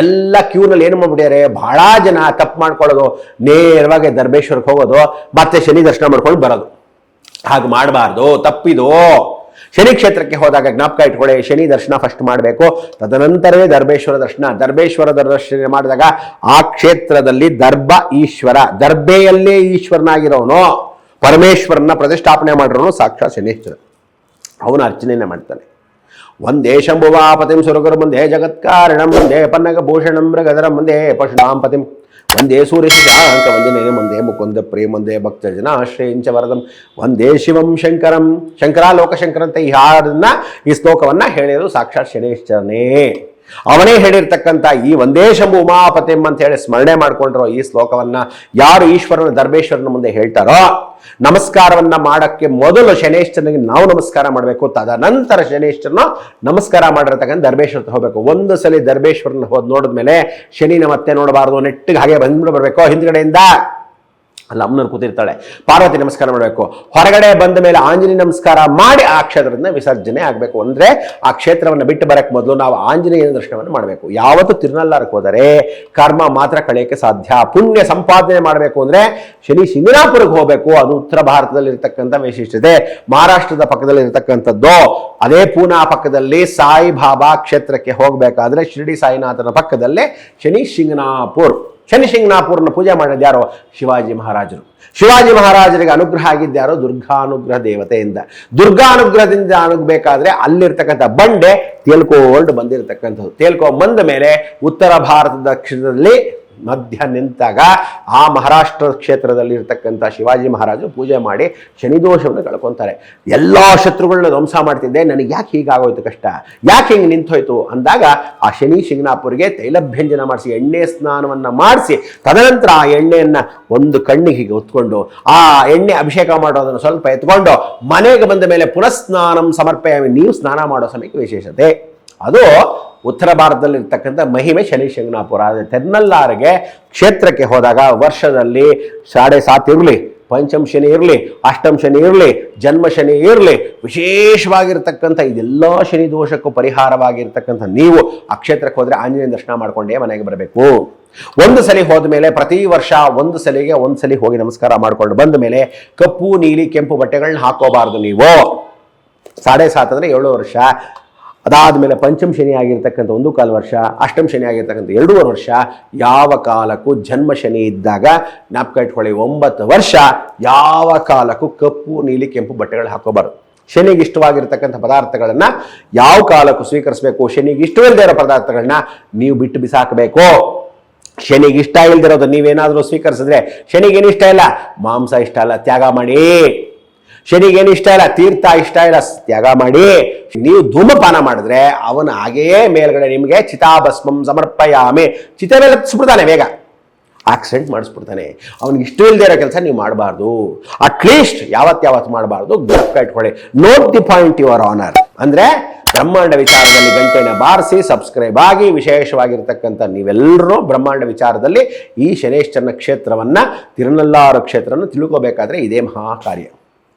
S1: ಎಲ್ಲ ಕ್ಯೂನಲ್ಲಿ ಏನು ಮಾಡ್ಬಿಟ್ಟಾರೆ ಬಹಳ ಜನ ತಪ್ಪು ಮಾಡ್ಕೊಳ್ಳೋದು, ನೇರವಾಗಿ ದರ್ಬೇಶ್ವರಕ್ಕೆ ಹೋಗೋದು, ಮತ್ತೆ ಶನಿ ದರ್ಶನ ಮಾಡ್ಕೊಂಡು ಬರೋದು. ಹಾಗೆ ಮಾಡಬಾರ್ದು, ತಪ್ಪಿದು. ಶನಿ ಕ್ಷೇತ್ರಕ್ಕೆ ಹೋದಾಗ ಜ್ಞಾಪಕ ಇಟ್ಕೊಳ್ಳಿ, ಶನಿ ದರ್ಶನ ಫಸ್ಟ್ ಮಾಡಬೇಕು. ತದನಂತರವೇ ದರ್ಬೇಶ್ವರ ದರ್ಶನ. ದರ್ಬೇಶ್ವರ ದರ್ಶನ ಮಾಡಿದಾಗ ಆ ಕ್ಷೇತ್ರದಲ್ಲಿ ದರ್ಭ ಈಶ್ವರ ದರ್ಬೆಯಲ್ಲೇ ಈಶ್ವರನಾಗಿರೋನು. ಪರಮೇಶ್ವರನ ಪ್ರತಿಷ್ಠಾಪನೆ ಮಾಡಿರೋನು ಸಾಕ್ಷಾತ್ ಶನೀಶ್ವರ ಅವನು ಅರ್ಚನೆಯನ್ನ ಮಾಡ್ತಾನೆ. ಒಂದೇ ಶಂಭುವಾಪತಿಂ ಸುರಗುರು ಮುಂದೆ ಜಗತ್ಕಾರಣಂ, ಮುಂದೆ ಪನ್ನಗ ಭೂಷಣಂ ಮೃಗದರ ಮುಂದೆ ಪಶುನಾಂ ಪತಿಂ ಒಂದೇ ಸೂರ್ಯ ಶಾಂಕ ವಂದನೆ ಮುಂದೆ ಮುಕುಂದ ಪ್ರೇಮ ಮುಂದೆ ಭಕ್ತ ಜನ ಆಶ್ರಯಿಂಚ ವರದಂ ಒಂದೇ ಶಿವಂ ಶಂಕರಂ ಶಂಕರ ಲೋಕಶಂಕರ ಅಂತ ಈ ಹಾಡನ್ನ ಈ ಶ್ಲೋಕವನ್ನ ಹೇಳಿರೋದು ಸಾಕ್ಷಾತ್ ಶನೇಶ್ವರನೇ ಅವನೇ ಹೇಳಿರ್ತಕ್ಕಂಥ ಈ ಒಂದೇ ಶಂಭು ಉಮಾಪತಿಂ ಅಂತ ಹೇಳಿ ಸ್ಮರಣೆ ಮಾಡ್ಕೊಂಡಿರೋ ಈ ಶ್ಲೋಕವನ್ನ ಯಾರು ಈಶ್ವರನ, ಧರ್ಮೇಶ್ವರನ ಮುಂದೆ ಹೇಳ್ತಾರೋ, ನಮಸ್ಕಾರವನ್ನ ಮಾಡಕ್ಕೆ ಮೊದಲು ಶನೇಶ್ವರನಿಗೆ ನಾವು ನಮಸ್ಕಾರ ಮಾಡಬೇಕು, ತದನಂತರ ಶನೇಶ್ವರನ ನಮಸ್ಕಾರ ಮಾಡಿರ್ತಕ್ಕಂಥ ಧರ್ಮೇಶ್ವರ ಹೋಗಬೇಕು. ಒಂದು ಸಲ ಧರ್ಮೇಶ್ವರನ ಹೋದ್ ನೋಡಿದ್ಮೇಲೆ ಶನಿನ ಮತ್ತೆ ನೋಡಬಾರ್ದು ನೆಟ್ಟಿಗೆ ಹಾಗೆ ಬಂದ್ಬಿಟ್ಟು ಬರಬೇಕು ಹಿಂದ್ಗಡೆಯಿಂದ. ಅಲ್ಲ, ಅಮ್ಮನವ್ರು ಕೂತಿರ್ತಾಳೆ. ಪಾರ್ವತಿ ನಮಸ್ಕಾರ ಮಾಡಬೇಕು. ಹೊರಗಡೆ ಬಂದ ಮೇಲೆ ಆಂಜನೇಯ ನಮಸ್ಕಾರ ಮಾಡಿ ಆ ಕ್ಷೇತ್ರದಿಂದ ವಿಸರ್ಜನೆ ಆಗಬೇಕು. ಅಂದರೆ ಆ ಕ್ಷೇತ್ರವನ್ನು ಬಿಟ್ಟು ಬರಕ್ಕೆ ಮೊದಲು ನಾವು ಆಂಜನೇಯನ ದರ್ಶನವನ್ನು ಮಾಡಬೇಕು. ಯಾವತ್ತು ತಿರುನಲ್ಲಾರಕ್ಕೆ ಹೋದರೆ ಕರ್ಮ ಮಾತ್ರ ಕಳೆಯೋಕ್ಕೆ ಸಾಧ್ಯ. ಪುಣ್ಯ ಸಂಪಾದನೆ ಮಾಡಬೇಕು ಅಂದರೆ ಶನಿ ಶಿಂಗನಾಪುರಕ್ಕೆ ಹೋಗಬೇಕು. ಅದು ಉತ್ತರ ಭಾರತದಲ್ಲಿರ್ತಕ್ಕಂಥ ವಿಶಿಷ್ಟತೆ ಮಹಾರಾಷ್ಟ್ರದ ಪಕ್ಕದಲ್ಲಿ ಇರತಕ್ಕಂಥದ್ದು ಅದೇ ಪೂನಾ ಪಕ್ಕದಲ್ಲಿ ಸಾಯಿಬಾಬಾ ಕ್ಷೇತ್ರಕ್ಕೆ ಹೋಗಬೇಕಾದ್ರೆ ಶಿರಡಿ ಸಾಯಿನಾಥನ ಪಕ್ಕದಲ್ಲೇ ಶನಿ ಶಿಂಗನಾಪುರ್. ಶನಿಶಿಂಗನಾಪುರನ ಪೂಜೆ ಮಾಡಿದ ಯಾರೋ ಶಿವಾಜಿ ಮಹಾರಾಜರು. ಶಿವಾಜಿ ಮಹಾರಾಜರಿಗೆ ಅನುಗ್ರಹ ಆಗಿದ್ದ್ಯಾರೋ ದುರ್ಗಾನುಗ್ರಹ ದೇವತೆಯಿಂದ. ದುರ್ಗಾನುಗ್ರಹದಿಂದ ಅನುಗ್ಬೇಕಾದ್ರೆ ಅಲ್ಲಿರ್ತಕ್ಕಂಥ ಬಂಡೆ ತೇಲ್ಕೋಲ್ಡ್ ಬಂದಿರತಕ್ಕಂಥದ್ದು. ತೇಲ್ಕೊಂಡು ಬಂದ ಮೇಲೆ ಉತ್ತರ ಭಾರತದ ಕ್ಷೇತ್ರದಲ್ಲಿ ಮಧ್ಯ ನಿಂತಾಗ ಆ ಮಹಾರಾಷ್ಟ್ರ ಕ್ಷೇತ್ರದಲ್ಲಿ ಇರ್ತಕ್ಕಂಥ ಶಿವಾಜಿ ಮಹಾರಾಜರು ಪೂಜೆ ಮಾಡಿ ಶನಿದೋಷವನ್ನು ಕಳ್ಕೊತಾರೆ. ಎಲ್ಲ ಶತ್ರುಗಳನ್ನ ಧ್ವಂಸ ಮಾಡ್ತಿದ್ದೆ, ನನಗೆ ಯಾಕೆ ಹೀಗಾಗೋಯ್ತು ಕಷ್ಟ? ಯಾಕೆ ಹಿಂಗೆ ನಿಂತೋಯ್ತು? ಅಂದಾಗ ಆ ಶನಿ ಶಿಂಗ್ನಾಪುರಿಗೆ ತೈಲಭ್ಯಂಜನ ಮಾಡಿಸಿ, ಎಣ್ಣೆ ಸ್ನಾನವನ್ನು ಮಾಡಿಸಿ, ತದನಂತರ ಆ ಎಣ್ಣೆಯನ್ನು ಒಂದು ಕಣ್ಣಿಗೆ ಹೀಗೆ ಹೊತ್ಕೊಂಡು, ಆ ಎಣ್ಣೆ ಅಭಿಷೇಕ ಮಾಡೋದನ್ನು ಸ್ವಲ್ಪ ಎತ್ಕೊಂಡು ಮನೆಗೆ ಬಂದ ಮೇಲೆ ಪುನಃ ಸ್ನಾನಂ ಸಮರ್ಪೆಯ ನೀವು ಸ್ನಾನ ಮಾಡೋ ಸಮಯಕ್ಕೆ ವಿಶೇಷತೆ. ಅದು ಉತ್ತರ ಭಾರತದಲ್ಲಿರ್ತಕ್ಕಂಥ ಮಹಿಮೆ ಶನಿ ಶಿಂಗನಾಪುರ. ಆದರೆ ತೆನ್ನಲ್ಲಾರಿಗೆ ಕ್ಷೇತ್ರಕ್ಕೆ ಹೋದಾಗ ವರ್ಷದಲ್ಲಿ ಸಾಡೆ ಸಾತ್ ಇರಲಿ, ಪಂಚಮ ಶನಿ ಇರಲಿ, ಅಷ್ಟಮ ಶನಿ ಇರಲಿ, ಜನ್ಮ ಶನಿ ಇರಲಿ, ವಿಶೇಷವಾಗಿರ್ತಕ್ಕಂಥ ಇದೆಲ್ಲ ಶನಿ ದೋಷಕ್ಕೂ ಪರಿಹಾರವಾಗಿರ್ತಕ್ಕಂಥ ನೀವು ಆ ಕ್ಷೇತ್ರಕ್ಕೆ ಹೋದರೆ ಆಂಜನೇಯ ದರ್ಶನ ಮಾಡಿಕೊಂಡೇ ಮನೆಗೆ ಬರಬೇಕು. ಒಂದು ಸಲ ಹೋದ ಮೇಲೆ ಪ್ರತಿ ವರ್ಷ ಒಂದು ಸಲಿಗೆ ಒಂದು ಸಲ ಹೋಗಿ ನಮಸ್ಕಾರ ಮಾಡಿಕೊಂಡು ಬಂದ ಮೇಲೆ ಕಪ್ಪು, ನೀಲಿ, ಕೆಂಪು ಬಟ್ಟೆಗಳನ್ನ ಹಾಕೋಬಾರ್ದು ನೀವು. ಸಾಡೆ ಸಾತ್ ಅಂದರೆ ಏಳು ವರ್ಷ. ಅದಾದಮೇಲೆ ಪಂಚಮ ಶನಿ ಆಗಿರ್ತಕ್ಕಂಥ ಒಂದು ಕಾಲು ವರ್ಷ, ಅಷ್ಟಮ ಶನಿ ಆಗಿರ್ತಕ್ಕಂಥ ಎರಡೂವರೆ ವರ್ಷ, ಯಾವ ಕಾಲಕ್ಕೂ ಜನ್ಮ ಶನಿ ಇದ್ದಾಗ ಜ್ಞಾಪಕ ಇಟ್ಕೊಳ್ಳಿ ಒಂಬತ್ತು ವರ್ಷ ಯಾವ ಕಾಲಕ್ಕೂ ಕಪ್ಪು, ನೀಲಿ, ಕೆಂಪು ಬಟ್ಟೆಗಳು ಹಾಕೋಬಾರ್ದು ಶನಿಗೆ ಇಷ್ಟವಾಗಿರ್ತಕ್ಕಂಥ ಪದಾರ್ಥಗಳನ್ನು ಯಾವ ಕಾಲಕ್ಕೂ ಸ್ವೀಕರಿಸಬೇಕು? ಶನಿಗೆ ಇಷ್ಟವಿಲ್ಲದೆ ಇರೋ ಪದಾರ್ಥಗಳನ್ನ ನೀವು ಬಿಟ್ಟು ಬಿಸಾಕಬೇಕು. ಶನಿಗೆ ಇಷ್ಟ ಇಲ್ದಿರೋದು ನೀವೇನಾದರೂ ಸ್ವೀಕರಿಸಿದ್ರೆ, ಶನಿಗೇನು ಇಷ್ಟ ಇಲ್ಲ? ಮಾಂಸ ಇಷ್ಟ ಇಲ್ಲ ತ್ಯಾಗ ಮಾಡಿ. ಶನಿಗೇನು ಇಷ್ಟ ಇಲ್ಲ, ತೀರ್ಥ ಇಷ್ಟ ಇಲ್ಲ, ತ್ಯಾಗ ಮಾಡಿ. ನೀವು ಧೂಮಪಾನ ಮಾಡಿದ್ರೆ ಅವನ ಹಾಗೆಯೇ ಮೇಲ್ಗಡೆ ನಿಮಗೆ ಚಿತಾಭಸ್ಮಂ ಸಮರ್ಪಯಾಮಿ. ಚಿತೆ ಮೇಲೆ ಹತ್ಸ್ಬಿಡ್ತಾನೆ ಬೇಗ. ಆಕ್ಸಿಡೆಂಟ್ ಮಾಡಿಸ್ಬಿಡ್ತಾನೆ. ಅವ್ನಿಗೆ ಇಷ್ಟ ಇಲ್ಲದೆ ಇರೋ ಕೆಲಸ ನೀವು ಮಾಡಬಾರ್ದು. ಅಟ್ಲೀಸ್ಟ್ ಯಾವತ್ತು ಯಾವತ್ತು ಮಾಡಬಾರ್ದು ಜ್ಞಾಪಕ ಇಟ್ಕೊಳ್ಳಿ. Note the point your honour ಅಂದರೆ ಬ್ರಹ್ಮಾಂಡ ವಿಚಾರದಲ್ಲಿ ಗಂಟೆನ ಬಾರಿಸಿ ಸಬ್ಸ್ಕ್ರೈಬ್ ಆಗಿ, ವಿಶೇಷವಾಗಿರ್ತಕ್ಕಂಥ ನೀವೆಲ್ಲರೂ ಬ್ರಹ್ಮಾಂಡ ವಿಚಾರದಲ್ಲಿ ಈ ಶನೇಶ್ವರನ ಕ್ಷೇತ್ರವನ್ನು, ತಿರುನಲ್ಲಾರು ಕ್ಷೇತ್ರವನ್ನು ತಿಳ್ಕೋಬೇಕಾದ್ರೆ ಇದೇ ಮಹಾ ಕಾರ್ಯ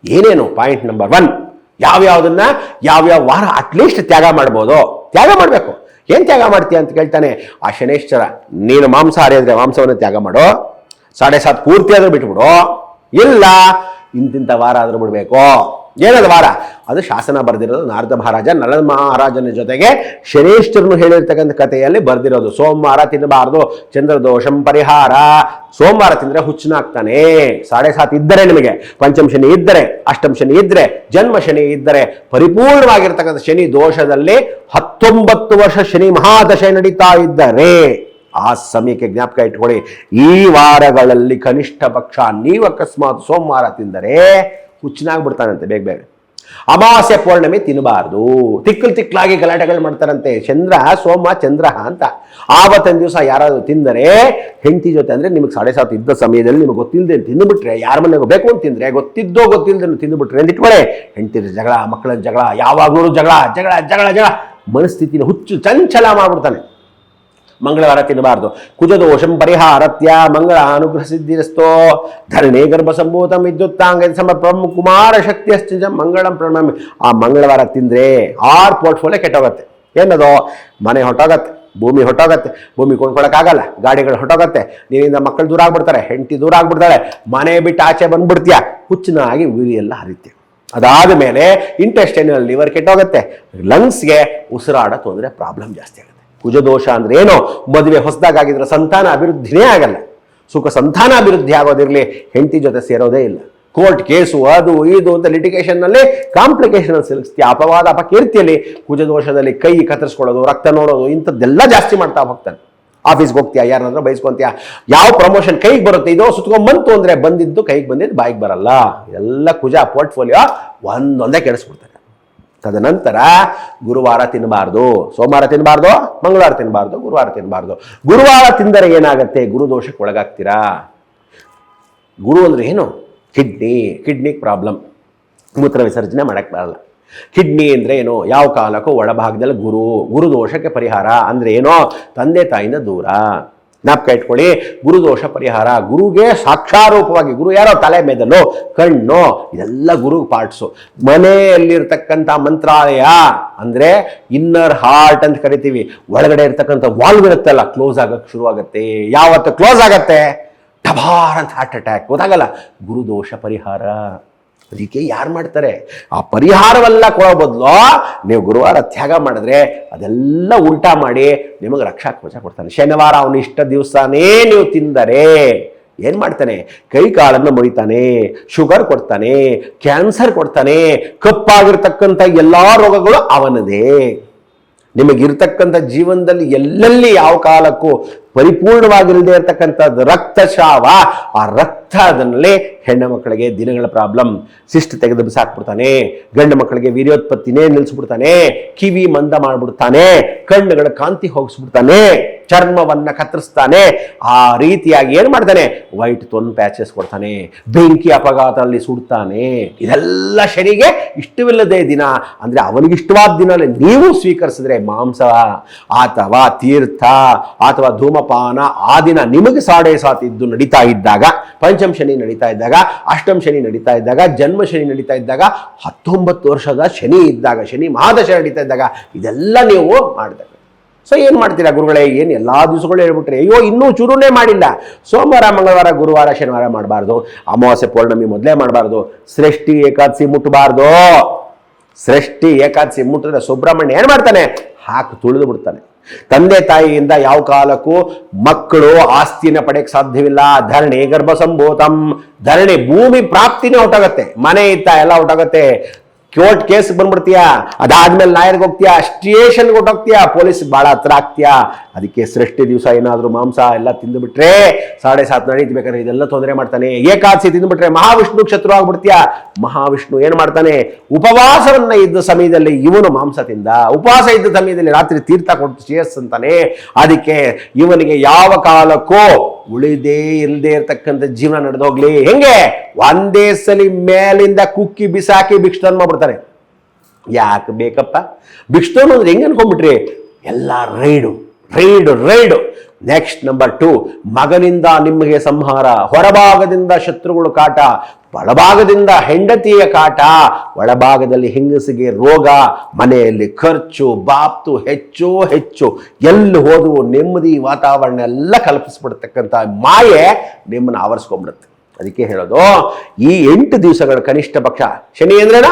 S1: ಏನೇನು ಪಾಯಿಂಟ್ ನಂಬರ್ ಒನ್ ಯಾವ್ಯಾವುದನ್ನ ಯಾವ್ಯಾವ ವಾರ ಅಟ್ಲೀಸ್ಟ್ ತ್ಯಾಗ ಮಾಡ್ಬೋದು? ತ್ಯಾಗ ಮಾಡಬೇಕು. ಏನು ತ್ಯಾಗ ಮಾಡ್ತೀಯ ಅಂತ ಕೇಳ್ತಾನೆ, ಆ ಶನೇಶ್ವರ, ನೀನು ಮಾಂಸ ಅಂದ್ರೆ ಮಾಂಸವನ್ನು ತ್ಯಾಗ ಮಾಡು? ಸಾಡೆ ಸಾತ್ ಪೂರ್ತಿ ಆದ್ರೂ ಬಿಟ್ಬಿಡು. ಇಲ್ಲ ಇಂತಿಂಥ ವಾರ ಆದ್ರೂ ಬಿಡಬೇಕು. ಏನದು ವಾರ? ಅದು ಶಾಸನ ಬರೆದಿರೋದು ನಾರದ ಮಹಾರಾಜ, ನಳದ ಮಹಾರಾಜನ ಜೊತೆಗೆ ಶನೇಶ್ವರನು ಹೇಳಿರ್ತಕ್ಕಂಥ ಕಥೆಯಲ್ಲಿ ಬರೆದಿರೋದು. ಸೋಮವಾರ ತಿನ್ನಬಾರದು ಚಂದ್ರದೋಷಂ ಪರಿಹಾರ. ಸೋಮವಾರ ತಿಂದರೆ ಹುಚ್ಚನಾಗ್ತಾನೆ ಸಾಡೆ ಸಾತ್ ಇದ್ದರೆ ನಿಮಗೆ, ಪಂಚಮ ಶನಿ ಇದ್ದರೆ, ಅಷ್ಟಮ ಶನಿ ಇದ್ದರೆ ಜನ್ಮ ಶನಿ ಇದ್ದರೆ ಪರಿಪೂರ್ಣವಾಗಿರ್ತಕ್ಕಂಥ ಶನಿ ದೋಷದಲ್ಲಿ ಹತ್ತೊಂಬತ್ತು ವರ್ಷ ಶನಿ ಮಹಾದಶೆ ನಡೀತಾ ಇದ್ದರೆ, ಆ ಸಮಯಕ್ಕೆ ಜ್ಞಾಪಕ ಇಟ್ಕೊಳ್ಳಿ ಈ ವಾರಗಳಲ್ಲಿ ಕನಿಷ್ಠ ಪಕ್ಷ, ನೀವು ಅಕಸ್ಮಾತ್ ಸೋಮವಾರ ತಿಂದರೆ ಹುಚ್ಚನಾಗ್ಬಿಡ್ತಾನಂತೆ ಬೇಗ ಬೇಗ. ಅಮಾವಾಸ್ಯೆ ಪೌರ್ಣಮಿ ತಿನ್ನಬಾರ್ದು ತಿಕ್ಕಲು ತಿಕ್ಕಲಾಗಿ ಗಲಾಟೆಗಳು ಮಾಡ್ತಾರಂತೆ. ಚಂದ್ರ, ಸೋಮ, ಚಂದ್ರ ಅಂತ. ಆವತ್ತಿನ ದಿವಸ ಯಾರಾದರೂ ತಿಂದರೆ, ಹೆಂಡತಿ ಜೊತೆ ಅಂದರೆ ನಿಮಗೆ ಸಾಡೆ ಸಾತ್ ಇದ್ದ ಸಮಯದಲ್ಲಿ ನಿಮಗೆ ಗೊತ್ತಿಲ್ಲದೆ ತಿಂದುಬಿಟ್ರೆ, ಯಾರ ಮನೆಗೆ ಬೇಕು ಅಂತ ತಿಂದರೆ ಗೊತ್ತಿದ್ದೋ ಗೊತ್ತಿಲ್ಲದೆ ತಿಂದುಬಿಟ್ರೆ ಅಂತ ಹೆಂಡತಿರ ಹೆಂಡತಿ ಜಗಳ ಮಕ್ಕಳ ಜಗಳ, ಯಾವಾಗಲೂ ಜಗಳ ಜಗಳ ಜಗಳ ಜಗಳ. ಮನಸ್ಥಿತಿನ ಹುಚ್ಚು ಚಂಚಲ ಮಾಡ್ಬಿಡ್ತಾನೆ. ಮಂಗಳವಾರ ತಿನ್ನಬಾರ್ದು. ಕುಜದೋಷಂ ಪರಿಹಾರತ್ಯ ಮಂಗಳ ಅನುಗ್ರಹ ಸಿದ್ಧಿರಸ್ತೋ ಧರಣಿ ಗರ್ಭ ಸಂಭೂತ ವಿದ್ಯುತ್ತಾಂಗ ಸಮರ್ಪಂ ಕುಮಾರ ಶಕ್ತಿ ಅಸ್ತಿಜ ಮಂಗಳಂ ಪ್ರಣಾಮಿ ಆ ಮಂಗಳವಾರ ತಿಂದ್ರೆ ಆರ್ ಪೋರ್ಟ್ಫೋಲಿಯೋ ಕೆಟ್ಟೋಗತ್ತೆ. ಏನದು? ಮನೆ ಹೊಟ್ಟೋಗತ್ತೆ ಭೂಮಿ ಹೊಟ್ಟೋಗತ್ತೆ ಭೂಮಿ ಕೊಂಡ್ಕೊಳಕ್ಕಾಗಲ್ಲ, ಗಾಡಿಗಳು ಹೊಟ್ಟೋಗತ್ತೆ ನೀರಿಂದ ಮಕ್ಕಳು ದೂರ ಆಗ್ಬಿಡ್ತಾರೆ, ಹೆಂಡತಿ ದೂರ ಆಗ್ಬಿಡ್ತಾಳೆ, ಮನೆ ಬಿಟ್ಟು ಆಚೆ ಬಂದ್ಬಿಡ್ತೀಯ? ಹುಚ್ಚನಾಗಿ ಉರಿ ಎಲ್ಲ ಹರಿತೀಯ ಅದಾದ ಮೇಲೆ ಇಂಟೆಸ್ಟೈನಲ್ ಲಿವರ್ ಕೆಟ್ಟೋಗುತ್ತೆ ಲಂಗ್ಸ್ಗೆ ಉಸಿರಾಡ ತೊಂದರೆ ಪ್ರಾಬ್ಲಮ್ ಜಾಸ್ತಿ ಆಗುತ್ತೆ. ಕುಜದೋಷ ಅಂದ್ರೆ ಏನೋ? ಮದುವೆ ಹೊಸದಾಗಿದ್ರೆ ಸಂತಾನ ಅಭಿವೃದ್ಧಿನೇ ಆಗಲ್ಲ. ಸುಖ ಸಂತಾನ ಅಭಿವೃದ್ಧಿ ಆಗೋದಿರಲಿ, ಹೆಂಡತಿ ಜೊತೆ ಸೇರೋದೇ ಇಲ್ಲ. ಕೋರ್ಟ್ ಕೇಸು ಅದು ಇದು ಅಂತ ಲಿಟಿಗೇಷನ್ನಲ್ಲಿ ಕಾಂಪ್ಲಿಕೇಶನ್ ಸಿಲುಕಿಸ್ತೀಯ. ಅಪವಾದ ಅಪಕೀರ್ತಿಯಲ್ಲಿ ಕುಜದೋಷದಲ್ಲಿ ಕೈ ಕತ್ತರಿಸ್ಕೊಳ್ಳೋದು, ರಕ್ತ ನೋಡೋದು, ಇಂಥದ್ದೆಲ್ಲ ಜಾಸ್ತಿ ಮಾಡ್ತಾ ಹೋಗ್ತಾನೆ. ಆಫೀಸ್ಗೆ ಹೋಗ್ತೀಯಾ, ಯಾರನ್ನಾದ್ರೂ ಬಯಸ್ಕೊಂತೀಯ ಯಾವ ಪ್ರಮೋಷನ್ ಕೈಗೆ ಬರುತ್ತೆ? ಇದೋ ಸುತ್ಕೊಂಡ್ಬಂತು ಅಂದರೆ ಬಂದಿದ್ದು ಕೈಗೆ ಬಂದಿದ್ದು ಬಾಯಿಗೆ ಬರಲ್ಲ. ಎಲ್ಲ ಕುಜ ಪೋರ್ಟ್ಫೋಲಿಯೋ ಒಂದೊಂದೇ ಕೆಡಿಸ್ಬಿಡ್ತಾರೆ ತದನಂತರ ಗುರುವಾರ ತಿನ್ನಬಾರ್ದು ಸೋಮವಾರ ತಿನ್ನಬಾರ್ದು ಮಂಗಳವಾರ ತಿನ್ನಬಾರ್ದು ಗುರುವಾರ ತಿನ್ನಬಾರ್ದು ಗುರುವಾರ ತಿಂದರೆ ಏನಾಗುತ್ತೆ? ಗುರುದೋಷಕ್ಕೆ ಒಳಗಾಗ್ತೀರಾ? ಗುರು ಅಂದ್ರೆ ಏನು? ಕಿಡ್ನಿ ಕಿಡ್ನಿಗೆ ಪ್ರಾಬ್ಲಮ್. ಮೂತ್ರ ವಿಸರ್ಜನೆ ಮಾಡೋಕ್ಕೆ ಬರಲ್ಲ. ಕಿಡ್ನಿ ಅಂದರೆ ಏನು? ಯಾವ ಕಾಲಕ್ಕೂ ಒಳಭಾಗದಲ್ಲಿ ಗುರು ಗುರುದೋಷಕ್ಕೆ ಪರಿಹಾರ ಅಂದರೆ ಏನೋ? ತಂದೆ ತಾಯಿಂದ ದೂರ. ಜ್ಞಾಪಕ ಇಟ್ಕೊಳ್ಳಿ. ಗುರುದೋಷ ಪರಿಹಾರ. ಗುರುಗೆ ಸಾಕ್ಷಾರೂಪವಾಗಿ ಗುರು ಯಾರೋ ತಲೆ ಮೆದಲು ಕಣ್ಣು, ಇದೆಲ್ಲ ಗುರು ಪಾರ್ಟ್ಸು. ಮನೆಯಲ್ಲಿರ್ತಕ್ಕಂಥ ಮಂತ್ರಾಲಯ ಅಂದರೆ ಇನ್ನರ್ ಹಾರ್ಟ್ ಅಂತ ಕರಿತೀವಿ. ಒಳಗಡೆ ಇರ್ತಕ್ಕಂಥ ವಾಲ್ವ್ ಇರುತ್ತಲ್ಲ ಕ್ಲೋಸ್ ಆಗಕ್ಕೆ ಶುರುವಾಗುತ್ತೆ. ಯಾವತ್ತು ಕ್ಲೋಸ್ ಆಗತ್ತೆ? ಟಬಾರ್ ಅಂತ ಹಾರ್ಟ್ ಅಟ್ಯಾಕ್ ಗೊತ್ತಾಗಲ್ಲ? ಗುರುದೋಷ ಪರಿಹಾರ. ಅದಕ್ಕೆ ಯಾರು ಮಾಡ್ತಾರೆ? ಆ ಪರಿಹಾರವೆಲ್ಲ ಕೊಡೋ ಬದಲು ನೀವು ಗುರುವಾರ ತ್ಯಾಗ ಮಾಡಿದ್ರೆ ಅದೆಲ್ಲ ಉಲ್ಟಾ ಮಾಡಿ ನಿಮಗೆ ರಕ್ಷಾ ಕವಚ ಕೊಡ್ತಾನೆ. ಶನಿವಾರ ಅವನ ಇಷ್ಟ ದಿವಸನೇ ನೀವು ತಿಂದರೆ ಏನು ಮಾಡ್ತಾನೆ? ಕೈ ಕಾಲನ್ನು ಮುರಿತಾನೆ ಶುಗರ್ ಕೊಡ್ತಾನೆ, ಕ್ಯಾನ್ಸರ್ ಕೊಡ್ತಾನೆ, ಕಪ್ಪಾಗಿರ್ತಕ್ಕಂಥ ಎಲ್ಲ ರೋಗಗಳು ಅವನದೇ. ನಿಮಗಿರ್ತಕ್ಕಂಥ ಜೀವನದಲ್ಲಿ ಎಲ್ಲೆಲ್ಲಿ ಯಾವ ಕಾಲಕ್ಕೂ ಪರಿಪೂರ್ಣವಾಗಿಲ್ಲದೆ ಇರತಕ್ಕಂಥದ್ದು ರಕ್ತಶಾವ ಆ ರಕ್ತದಲ್ಲೇ ಹೆಣ್ಣು ಮಕ್ಕಳಿಗೆ ದಿನಗಳ ಪ್ರಾಬ್ಲಮ್, ಸಿಸ್ಟ್ ತೆಗೆದು ಬಿಸಾಕ್ಬಿಡ್ತಾನೆ, ಗಂಡು ಮಕ್ಕಳಿಗೆ ವೀರ್ಯೋತ್ಪತ್ತಿನೇ ನಿಲ್ಲಿಸ್ಬಿಡ್ತಾನೆ, ಕಿವಿ ಮಂದ ಮಾಡ್ಬಿಡ್ತಾನೆ, ಕಣ್ಣುಗಳ ಕಾಂತಿ ಹೋಗಿಸ್ಬಿಡ್ತಾನೆ. ಚರ್ಮವನ್ನ ಕತ್ತರಿಸ್ತಾನೆ. ಆ ರೀತಿಯಾಗಿ ಏನು ಮಾಡ್ತಾನೆ? ವೈಟ್ ತೊನ್ ಪ್ಯಾಚಸ್ ಕೊಡ್ತಾನೆ. ಬೆಂಕಿ ಅಪಘಾತದಲ್ಲಿ ಸುಡ್ತಾನೆ. ಇದೆಲ್ಲ ಶನಿಗೆ ಇಷ್ಟವಿಲ್ಲದೆ ದಿನ. ಅಂದ್ರೆ ಅವನಿಗಿಷ್ಟವಾದ ದಿನ ನೀವು ಸ್ವೀಕರಿಸಿದ್ರೆ ಮಾಂಸ, ಅಥವಾ ತೀರ್ಥ, ಅಥವಾ ಧೂಮಪಾನ, ಆ ದಿನ ನಿಮಗೆ ಸಾಡೆ ಸಾತಿದ್ದು ನಡೀತಾ ಇದ್ದಾಗ, ಪಂಚಮ ಶನಿ ನಡೀತಾ ಇದ್ದಾಗ, ಅಷ್ಟಮ ಶನಿ ನಡೀತಾ ಇದ್ದಾಗ, ಜನ್ಮ ಶನಿ ನಡೀತಾ ಇದ್ದಾಗ, ಹತ್ತೊಂಬತ್ತು ವರ್ಷದ ಶನಿ ಇದ್ದಾಗ, ಶನಿ ಮಹಾದಶ ನಡೀತಾ ಇದ್ದಾಗ, ಇದೆಲ್ಲ ನೀವು ಮಾಡಿದಾಗ ಸೊ ಏನು ಮಾಡ್ತೀರಾ ಗುರುಗಳೇ? ಏನು ಎಲ್ಲ ದಿವಸಗಳು ಹೇಳ್ಬಿಟ್ರೆ, ಅಯ್ಯೋ, ಇನ್ನೂ ಚೂರುನೇ ಮಾಡಿಲ್ಲ. ಸೋಮವಾರ, ಮಂಗಳವಾರ, ಗುರುವಾರ, ಶನಿವಾರ ಮಾಡಬಾರ್ದು. ಅಮಾವಾಸ್ಯೆ, ಪೌರ್ಣಮಿ ಮೊದಲೇ ಮಾಡಬಾರ್ದು. ಸೃಷ್ಟಿ, ಏಕಾದಶಿ ಮುಟ್ಟಬಾರ್ದು ಸೃಷ್ಟಿ, ಏಕಾದಶಿ ಮುಟ್ಟಿದ್ರೆ ಸುಬ್ರಹ್ಮಣ್ಯ ಏನು ಮಾಡ್ತಾನೆ? ಹಾಕಿ ತುಳಿದು ಬಿಡ್ತಾನೆ. ತಂದೆ ತಾಯಿಯಿಂದ ಯಾವ ಕಾಲಕ್ಕೂ ಮಕ್ಕಳು ಆಸ್ತಿನ ಪಡೆಯಕ್ಕೆ ಸಾಧ್ಯವಿಲ್ಲ. ಧರಣಿ ಗರ್ಭ ಸಂಭೂತಂ. ಧರಣಿ ಭೂಮಿ ಪ್ರಾಪ್ತಿನೇ ಹೊಟ್ಟಾಗತ್ತೆ ಮನೆ ಇತ್ತ ಎಲ್ಲ ಹೊಟ್ಟಾಗತ್ತೆ ಕೋರ್ಟ್ ಕೇಸ್ ಬಂದ್ಬಿಡ್ತೀಯ? ಅದಾದ್ಮೇಲೆ ಲಾಯರ್ಗೆ ಹೋಗ್ತೀಯಾ? ಸ್ಟೇಷನ್ಗೆ ಹೊಟ್ಟೋಗ್ತೀಯಾ ಪೊಲೀಸ್ ಭಾಳ ಹತ್ರ ಆಗ್ತೀಯಾ? ಅದಕ್ಕೆ ಸೃಷ್ಟಿ ದಿವಸ ಏನಾದರೂ ಮಾಂಸ ಎಲ್ಲ ತಿಂದುಬಿಟ್ರೆ ಸಾಡೆ ಸಾತ್ ನಡೀತಿಬೇಕಾದ್ರೆ ಇದೆಲ್ಲ ತೊಂದರೆ ಮಾಡ್ತಾನೆ. ಏಕಾದಶಿ ತಿಂದುಬಿಟ್ರೆ ಮಹಾವಿಷ್ಣು ಶತ್ರು ಆಗ್ಬಿಡ್ತೀಯಾ? ಮಹಾವಿಷ್ಣು ಏನು ಮಾಡ್ತಾನೆ? ಉಪವಾಸವನ್ನ ಇದ್ದ ಸಮಯದಲ್ಲಿ ಇವನು ಮಾಂಸ ತಿಂದ. ಉಪವಾಸ ಇದ್ದ ಸಮಯದಲ್ಲಿ ರಾತ್ರಿ ತೀರ್ಥ ಕೊಟ್ಟು ಅಂತಾನೆ. ಅದಕ್ಕೆ ಇವನಿಗೆ ಯಾವ ಕಾಲಕ್ಕೂ ಉಳಿದೇ ಇಲ್ಲದೇ ಇರತಕ್ಕಂಥ ಜೀವನ ನಡೆದೋಗ್ಲಿ. ಹೆಂಗೆ? ಒಂದೇ ಸಲಿ ಮೇಲಿಂದ ಕುಕ್ಕಿ ಬಿಸಾಕಿ ಭಿಕ್ಷನ್ ಮಾಡ್ಬಿಡ್ತಾರೆ. ಯಾಕೆ ಬೇಕಪ್ಪ? ಭಿಕ್ಷನ್ ಅಂದ್ರೆ ಹೆಂಗೆ ಅನ್ಕೊಂಡ್ಬಿಟ್ರಿ? ಎಲ್ಲ ride ride ride. Next number two ಮಗನಿಂದ ನಿಮಗೆ ಸಂಹಾರ, ಹೊರಭಾಗದಿಂದ ಶತ್ರುಗಳು ಕಾಟ ಒಳಭಾಗದಿಂದ ಹೆಂಡತಿಯ ಕಾಟ, ಒಳಭಾಗದಲ್ಲಿ ಹೆಂಗಸಿಗೆ ರೋಗ, ಮನೆಯಲ್ಲಿ ಖರ್ಚು, ಬಾಪ್ತು ಹೆಚ್ಚು ಹೆಚ್ಚು, ಎಲ್ಲಿ ಹೋದ್ರು ನೆಮ್ಮದಿ ವಾತಾವರಣ ಎಲ್ಲ ಕಲ್ಪಿಸ್ಬಿಡ್ತಕ್ಕಂಥ ಮಾಯೆ ನಿಮ್ಮನ್ನು ಆವರಿಸ್ಕೊಂಡ್ಬಿಡುತ್ತೆ ಅದಕ್ಕೆ ಹೇಳೋದು, ಈ ಎಂಟು ದಿವಸಗಳ ಕನಿಷ್ಠ ಪಕ್ಷ ಶನಿ ಅಂದ್ರೇನ?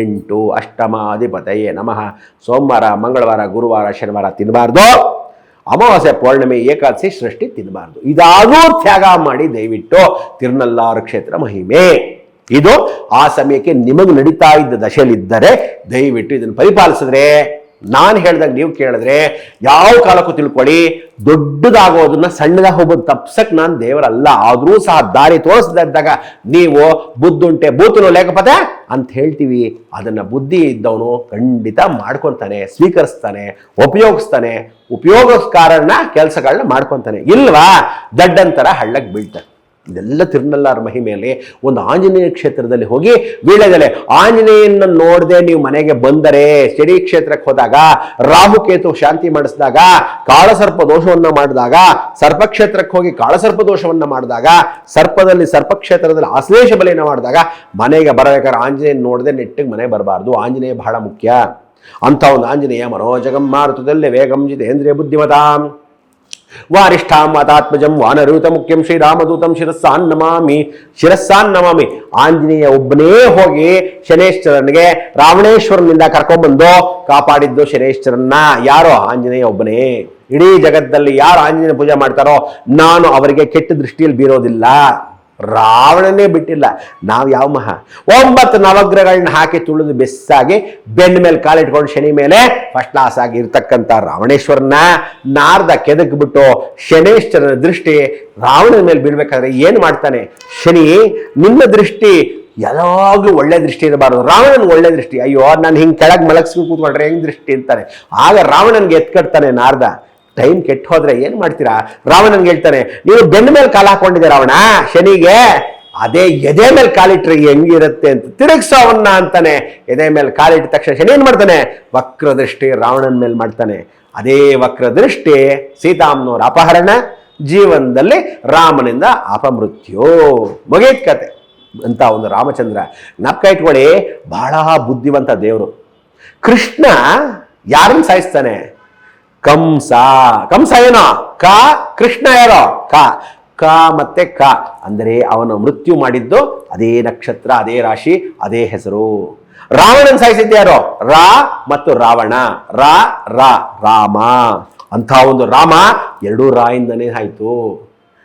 S1: ಎಂಟು ಅಷ್ಟಮಾಧಿಪತಯೇ ನಮಃ. ಸೋಮವಾರ, ಮಂಗಳವಾರ, ಗುರುವಾರ, ಶನಿವಾರ ತಿನ್ನಬಾರ್ದು ಅಮಾವಾಸ್ಯೆ ಪೌರ್ಣಿಮೆ ಏಕಾದಶಿ ಸೃಷ್ಟಿ ತಿನ್ನಬಾರ್ದು. ಇದಾಗೂ ತ್ಯಾಗ ಮಾಡಿ ದಯವಿಟ್ಟು ತಿರುನಲ್ಲಾರು ಕ್ಷೇತ್ರ ಮಹಿಮೆ. ಇದು ಆ ಸಮಯಕ್ಕೆ ನಿಮಗೆ ನಡೀತಾ ಇದ್ದ ದಶೆಯಲ್ಲಿದ್ದರೆ ದಯವಿಟ್ಟು ಇದನ್ನು ಪರಿಪಾಲಿಸಿದ್ರೆ ನಾನು ಹೇಳಿದಾಗ ನೀವು ಕೇಳಿದ್ರೆ ಯಾವ ಕಾಲಕ್ಕೂ ತಿಳ್ಕೊಳ್ಳಿ, ದೊಡ್ಡದಾಗೋದನ್ನ ಸಣ್ಣದಾಗ ಹೋಗೋದು ತಪ್ಸಕ್ ನಾನು ದೇವರಲ್ಲ. ಆದರೂ ಸಹ ದಾರಿ ತೋರಿಸದಿದ್ದಾಗ ನೀವು ಬುದ್ಧುಂಟೆ ಬೂತನು ಲೇಖಪತೆ ಅಂತ ಹೇಳ್ತೀವಿ. ಅದನ್ನ ಬುದ್ಧಿ ಇದ್ದವನು ಖಂಡಿತ ಮಾಡ್ಕೊತಾನೆ, ಸ್ವೀಕರಿಸ್ತಾನೆ, ಉಪಯೋಗಿಸ್ತಾನೆ. ಉಪಯೋಗಸ್ಕಾರನ ಕೆಲಸಗಳನ್ನ ಮಾಡ್ಕೊತಾನೆ. ಇಲ್ವಾ? ದಡ್ಡಂತರ ಹಳ್ಳಕ್ಕೆ ಬೀಳ್ತಾನೆ ಇದೆಲ್ಲ ತಿರುನಲ್ಲಾರ ಮಹಿಮೆಯಲ್ಲಿ ಒಂದು ಆಂಜನೇಯ ಕ್ಷೇತ್ರದಲ್ಲಿ ಹೋಗಿ ವೀಳ್ಯದೆಲೆ ಆಂಜನೇಯನ ನೋಡದೆ ನೀವು ಮನೆಗೆ ಬಂದರೆ ಶನಿ ಕ್ಷೇತ್ರಕ್ಕೆ ಹೋದಾಗ, ರಾಹುಕೇತು ಶಾಂತಿ ಮಾಡಿಸಿದಾಗ, ಕಾಳಸರ್ಪ ದೋಷವನ್ನ ಮಾಡಿದಾಗ, ಸರ್ಪಕ್ಷೇತ್ರಕ್ಕೆ ಹೋಗಿ ಕಾಳಸರ್ಪ ದೋಷವನ್ನ ಮಾಡಿದಾಗ, ಸರ್ಪದಲ್ಲಿ ಸರ್ಪಕ್ಷೇತ್ರದಲ್ಲಿ ಆಶ್ಲೇಷ ಬಲೆಯನ್ನು ಮಾಡಿದಾಗ ಮನೆಗೆ ಬರಬೇಕಾದ್ರೆ ಆಂಜನೇಯನ ನೋಡದೆ ನೆಟ್ಟಿಗೆ ಮನೆ ಬರಬಾರ್ದು. ಆಂಜನೇಯ ಬಹಳ ಮುಖ್ಯ. ಅಂತ ಒಂದು ಆಂಜನೇಯ ಮನೋಜಗಂ ಮಾರುತದಲ್ಲಿ ವೇಗಂ ಜಿತೇಂದ್ರಿಯ ಬುದ್ಧಿಮತಾಂ. ವಾರಿಷ್ಠಾಂ ಮತಾತ್ಮಜಂ ವಾನರೂತ ಮುಖ್ಯಂ ಶ್ರೀರಾಮದೂತಂ ಶಿರಸ್ಸಾನ್ ನಮಾಮಿ. ಶಿರಸ್ಸಾನ್ ನಮಾಮಿ. ಆಂಜನೇಯ ಒಬ್ಬನೇ ಹೋಗಿ ಶನೇಶ್ವರನಿಗೆ ರಾವಣೇಶ್ವರನಿಂದ ಕರ್ಕೊಂಡ್ಬಂದು ಕಾಪಾಡಿದ್ದು ಶನೇಶ್ವರನ್ನ. ಯಾರೋ ಆಂಜನೇಯ ಒಬ್ಬನೇ. ಇಡೀ ಜಗತ್ತಲ್ಲಿ ಯಾರು ಆಂಜನೇಯ ಪೂಜೆ ಮಾಡ್ತಾರೋ ನಾನು ಅವರಿಗೆ ಕೆಟ್ಟ ದೃಷ್ಟಿಯಲ್ಲಿ ಬೀರೋದಿಲ್ಲ. ರಾವಣನೇ ಬಿಟ್ಟಿಲ್ಲ. ನಾವು ಯಾವ ಮಹಾ? ಒಂಬತ್ತು ನವಗ್ರಹಗಳನ್ನ ಹಾಕಿ ತುಳಿದು ಬೆಸ್ಸಾಗಿ ಬೆನ್ನ ಮೇಲೆ ಕಾಲಿಟ್ಕೊಂಡು ಶನಿ ಮೇಲೆ ಫಸ್ಟ್ ಕ್ಲಾಸ್ ಆಗಿ ಇರ್ತಕ್ಕಂತ ರಾವಣೇಶ್ವರನ ನಾರ್ದ ಕೆದಕ್ಬಿಟ್ಟು ಶನೇಶ್ವರನ ದೃಷ್ಟಿ ರಾವಣನ ಮೇಲೆ ಬೀಳ್ಬೇಕಾದ್ರೆ ಏನು ಮಾಡ್ತಾನೆ? ಶನಿ, ನಿಮ್ಮ ದೃಷ್ಟಿ ಯಾವಾಗಲೂ ಒಳ್ಳೆ ದೃಷ್ಟಿ ಇರಬಾರ್ದು. ರಾವಣನ ಒಳ್ಳೆ ದೃಷ್ಟಿ. ಅಯ್ಯೋ, ನಾನು ಹಿಂಗೆ ಕೆಳಗೆ ಮಲಗಿಸ್ಕೊಂಡು ಕೂತ್ಕೊಂಡ್ರೆ ಹೆಂಗ್ ದೃಷ್ಟಿ ಅಂತಾನೆ ಆಗ ರಾವಣನ್ಗೆ ಎತ್ಕಡ್ತಾನೆ ನಾರ್ದ. ಟೈಮ್ ಕೆಟ್ಟ ಹೋದ್ರೆ ಏನ್ ಮಾಡ್ತೀರಾ? ರಾವಣನ್ಗೆ ಹೇಳ್ತಾನೆ ನೀನು ಬೆನ್ನ ಮೇಲೆ ಕಾಲು ಹಾಕೊಂಡಿದ್ದೆ ರಾವಣ, ಶನಿಗೆ. ಅದೇ ಎದೆ ಮೇಲೆ ಕಾಲಿಟ್ರೆ ಹೆಂಗಿರುತ್ತೆ ಅಂತ ತಿರುಗಿಸೋ ಅವನ್ನ ಅಂತಾನೆ. ಎದೆ ಮೇಲೆ ಕಾಲಿಟ್ಟ ತಕ್ಷಣ ಶನಿ ಏನ್ ಮಾಡ್ತಾನೆ? ವಕ್ರ ದೃಷ್ಟಿ ರಾವಣನ ಮೇಲೆ ಮಾಡ್ತಾನೆ. ಅದೇ ವಕ್ರ ದೃಷ್ಟಿ ಸೀತಾಮ್ನವ್ರ ಅಪಹರಣ, ಜೀವನದಲ್ಲಿ ರಾಮನಿಂದ ಅಪಮೃತ್ಯು. ಮುಗಿಯಿತ್ ಕತೆ. ಅಂತ ಒಂದು ರಾಮಚಂದ್ರ, ನಪ್ಕ ಇಟ್ಕೊಳ್ಳಿ, ಬಹಳ ಬುದ್ಧಿವಂತ ದೇವರು. ಕೃಷ್ಣ ಯಾರನ್ನು ಸಾಯಿಸ್ತಾನೆ? ಕಂಸ. ಕಂಸ ಏನೋ? ಕ, ಕೃಷ್ಣ ಯಾರೋ? ಕ. ಕ ಮತ್ತೆ ಕ. ಅಂದರೆ ಅವನು ಮೃತ್ಯು ಮಾಡಿದ್ದು ಅದೇ ನಕ್ಷತ್ರ, ಅದೇ ರಾಶಿ, ಅದೇ ಹೆಸರು. ರಾವಣನ್ ಸಾಯಿಸಿದ್ದ ಯಾರೋ? ರಾ ಮತ್ತು ರಾವಣ. ರಾ ರಾ, ರಾಮ. ಅಂಥ ಒಂದು ರಾಮ ಎರಡೂ ರಾಯಿಂದನೇ ಆಯ್ತು.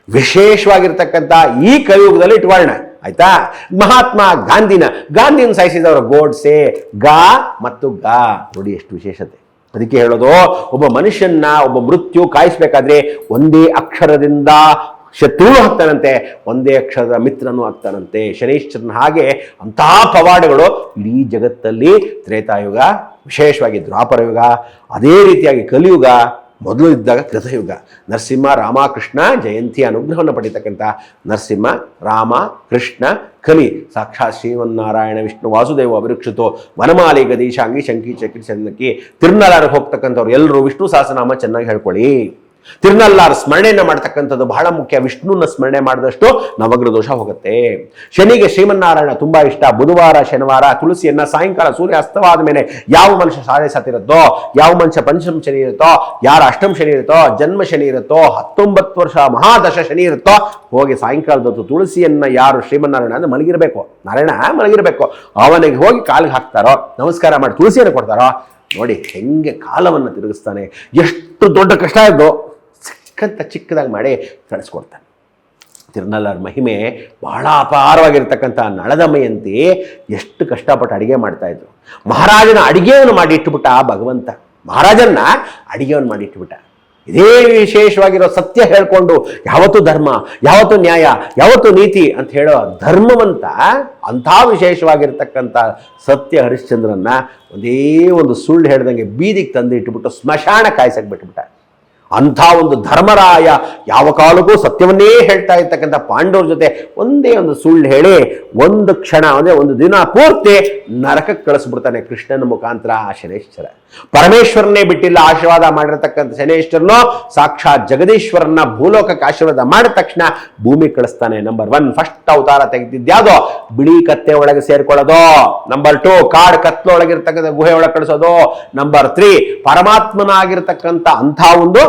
S1: ವಿಶೇಷವಾಗಿರ್ತಕ್ಕಂಥ ಈ ಕಲಿಯುಗದಲ್ಲಿ ಇಟ್ಕೊಳ್ಳೋಣ ಆಯ್ತಾ? ಮಹಾತ್ಮ ಗಾಂಧಿನ. ಗಾಂಧಿನ ಸಾಯಿಸಿದವರು ಗೋಡ್ಸೆ. ಗಾ ಮತ್ತು ಗಾ. ನೋಡಿ ಎಷ್ಟು ವಿಶೇಷತೆ. ಅದಕ್ಕೆ ಹೇಳೋದು, ಒಬ್ಬ ಮನುಷ್ಯನ್ನ ಒಬ್ಬ ಮೃತ್ಯು ಕಾಯಿಸ್ಬೇಕಾದ್ರೆ ಒಂದೇ ಅಕ್ಷರದಿಂದ ಶತ್ರು ಆಗ್ತಾನಂತೆ ಒಂದೇ ಅಕ್ಷರದ ಮಿತ್ರನೂ ಆಗ್ತಾನಂತೆ ಶನೀಶ್ವರನ ಹಾಗೆ ಅಂತಹ ಪವಾಡಗಳು ಇಡೀ ಜಗತ್ತಲ್ಲಿ ತ್ರೇತಾಯುಗ, ವಿಶೇಷವಾಗಿ ದ್ವಾಪರ ಯುಗ ಅದೇ ರೀತಿಯಾಗಿ ಕಲಿಯುಗ ಮೊದಲು ಇದ್ದಾಗ ಕೃತಯುಗ. ನರಸಿಂಹ ರಾಮಕೃಷ್ಣ ಜಯಂತಿ ಅನುಗ್ರಹವನ್ನು ಪಡೀತಕ್ಕಂಥ ನರಸಿಂಹ, ರಾಮ, ಕೃಷ್ಣ, ಕಲಿ. ಸಾಕ್ಷಾತ್ ಶ್ರೀಮನ್ನಾರಾಯಣ, ವಿಷ್ಣು, ವಾಸುದೇವ ಅಭಿರುಕ್ಷಿತು, ವನಮಾಲಿ, ಗದೀಶಾಂಗಿ, ಶಂಕಿ, ಚಕ್ರಿ, ಚಂದಕಿ ತಿರುನಲಾರಿಗೆ ಹೋಗ್ತಕ್ಕಂಥವ್ರು ಎಲ್ಲರೂ ವಿಷ್ಣು ಸಹಸ್ರನಾಮ ಚೆನ್ನಾಗಿ ಹೇಳ್ಕೊಳ್ಳಿ. ತಿರುನಲ್ಲಾರ ಸ್ಮರಣೆಯನ್ನ ಮಾಡ್ತಕ್ಕಂಥದ್ದು ಬಹಳ ಮುಖ್ಯ. ವಿಷ್ಣುನ ಸ್ಮರಣೆ ಮಾಡಿದಷ್ಟು ನವಗ್ರ ದೋಷ ಹೋಗುತ್ತೆ. ಶನಿಗೆ ಶ್ರೀಮನ್ನಾರಾಯಣ ತುಂಬಾ ಇಷ್ಟ. ಬುಧವಾರ, ಶನಿವಾರ, ತುಳಸಿಯನ್ನ, ಸಾಯಂಕಾಲ ಸೂರ್ಯ ಅಸ್ತವಾದ ಮೇಲೆ ಯಾವ ಮನುಷ್ಯ ಸಾಧನೆ ಸತ್ತಿರುತ್ತೋ ಯಾವ ಮನುಷ್ಯ ಪಂಚಮ ಶನಿ ಇರುತ್ತೋ, ಯಾರ ಅಷ್ಟಮ ಶನಿ ಇರುತ್ತೋ, ಜನ್ಮ ಶನಿ ಇರುತ್ತೋ, ಹತ್ತೊಂಬತ್ತು ವರ್ಷ ಮಹಾದಶ ಶನಿ ಇರುತ್ತೋ, ಹೋಗಿ ಸಾಯಂಕಾಲದೊತ್ತು ತುಳಸಿಯನ್ನ ಯಾರು ಶ್ರೀಮನ್ನಾರಾಯಣ ಅಂದ್ರೆ ಮಲಗಿರ್ಬೇಕು. ನಾರಾಯಣ ಮಲಗಿರ್ಬೇಕು. ಅವನಿಗೆ ಹೋಗಿ ಕಾಲಿಗೆ ಹಾಕ್ತಾರೋ, ನಮಸ್ಕಾರ ಮಾಡಿ ತುಳಸಿಯನ್ನು ಕೊಡ್ತಾರೋ, ನೋಡಿ ಹೆಂಗೆ ಕಾಲವನ್ನು ತಿರುಗಿಸ್ತಾನೆ. ಎಷ್ಟು ದೊಡ್ಡ ಕಷ್ಟ ಇದ್ದು ಸಿಕ್ಕಂತ ಚಿಕ್ಕದಾಗಿ ಮಾಡಿ ಕಳಿಸ್ಕೊಡ್ತಾನೆ ತಿರುನಲ್ಲರ ಮಹಿಮೆ ಬಹಳ ಅಪಾರವಾಗಿರ್ತಕ್ಕಂಥ ನಳದಮಯಂತಿ ಎಷ್ಟು ಕಷ್ಟಪಟ್ಟು ಅಡುಗೆ ಮಾಡ್ತಾಯಿದ್ರು ಮಹಾರಾಜನ ಅಡುಗೆಯನ್ನು ಮಾಡಿ ಇಟ್ಬಿಟ್ಟ ಆ ಭಗವಂತ. ಮಹಾರಾಜನ್ನ ಅಡುಗೆಯನ್ನು ಮಾಡಿ ಇಟ್ಬಿಟ್ಟ ಇದೇ ವಿಶೇಷವಾಗಿರೋ ಸತ್ಯ ಹೇಳ್ಕೊಂಡು ಯಾವತ್ತು ಧರ್ಮ, ಯಾವತ್ತು ನ್ಯಾಯ, ಯಾವತ್ತು ನೀತಿ ಅಂತ ಹೇಳೋ ಧರ್ಮವಂತ ಅಂಥ ವಿಶೇಷವಾಗಿರ್ತಕ್ಕಂಥ ಸತ್ಯ ಹರಿಶ್ಚಂದ್ರನ್ನ ಒಂದೇ ಒಂದು ಸುಳ್ಳು ಹೇಳ್ದಂಗೆ ಬೀದಿಗೆ ತಂದು ಇಟ್ಬಿಟ್ಟು ಸ್ಮಶಾನ ಕಾಯ್ಸಕ್ಕೆ ಬಿಟ್ಬಿಟ್ಟ. ಅಂಥ ಒಂದು ಧರ್ಮರಾಯ ಯಾವ ಕಾಲಕ್ಕೂ ಸತ್ಯವನ್ನೇ ಹೇಳ್ತಾ ಇರ್ತಕ್ಕಂಥ ಪಾಂಡವ್ರ ಜೊತೆ ಒಂದೇ ಒಂದು ಸುಳ್ಳು ಹೇಳಿ ಒಂದು ಕ್ಷಣ, ಅಂದರೆ ಒಂದು ದಿನ ಪೂರ್ತಿ ನರಕಕ್ಕೆ ಕಳಿಸ್ಬಿಡ್ತಾನೆ ಕೃಷ್ಣನ ಮುಖಾಂತರ ಆ ಶನೇಶ್ವರ. ಪರಮೇಶ್ವರನೇ ಬಿಟ್ಟಿಲ್ಲ, ಆಶೀರ್ವಾದ ಮಾಡಿರ್ತಕ್ಕಂಥ ಶನೇಶ್ವರನು ಸಾಕ್ಷಾತ್ ಜಗದೀಶ್ವರನ್ನ ಭೂಲೋಕಕ್ಕೆ ಆಶೀರ್ವಾದ ಮಾಡಿದ ತಕ್ಷಣ ಭೂಮಿ ಕಳಿಸ್ತಾನೆ. ನಂಬರ್ ಒನ್ ಫಸ್ಟ್ ಅವತಾರ ತೆಗೆದಿದ್ಯಾವುದೋ ಬಿಳಿ ಕತ್ತೆ ಒಳಗೆ ಸೇರ್ಕೊಳ್ಳೋದು. ನಂಬರ್ ಟು ಕಾಡ್ ಕತ್ಲೊಳಗಿರ್ತಕ್ಕಂಥ ಗುಹೆ ಒಳಗೆ ಕಳಿಸೋದು. ನಂಬರ್ ತ್ರೀ ಪರಮಾತ್ಮನಾಗಿರ್ತಕ್ಕಂಥ ಅಂಥ ಒಂದು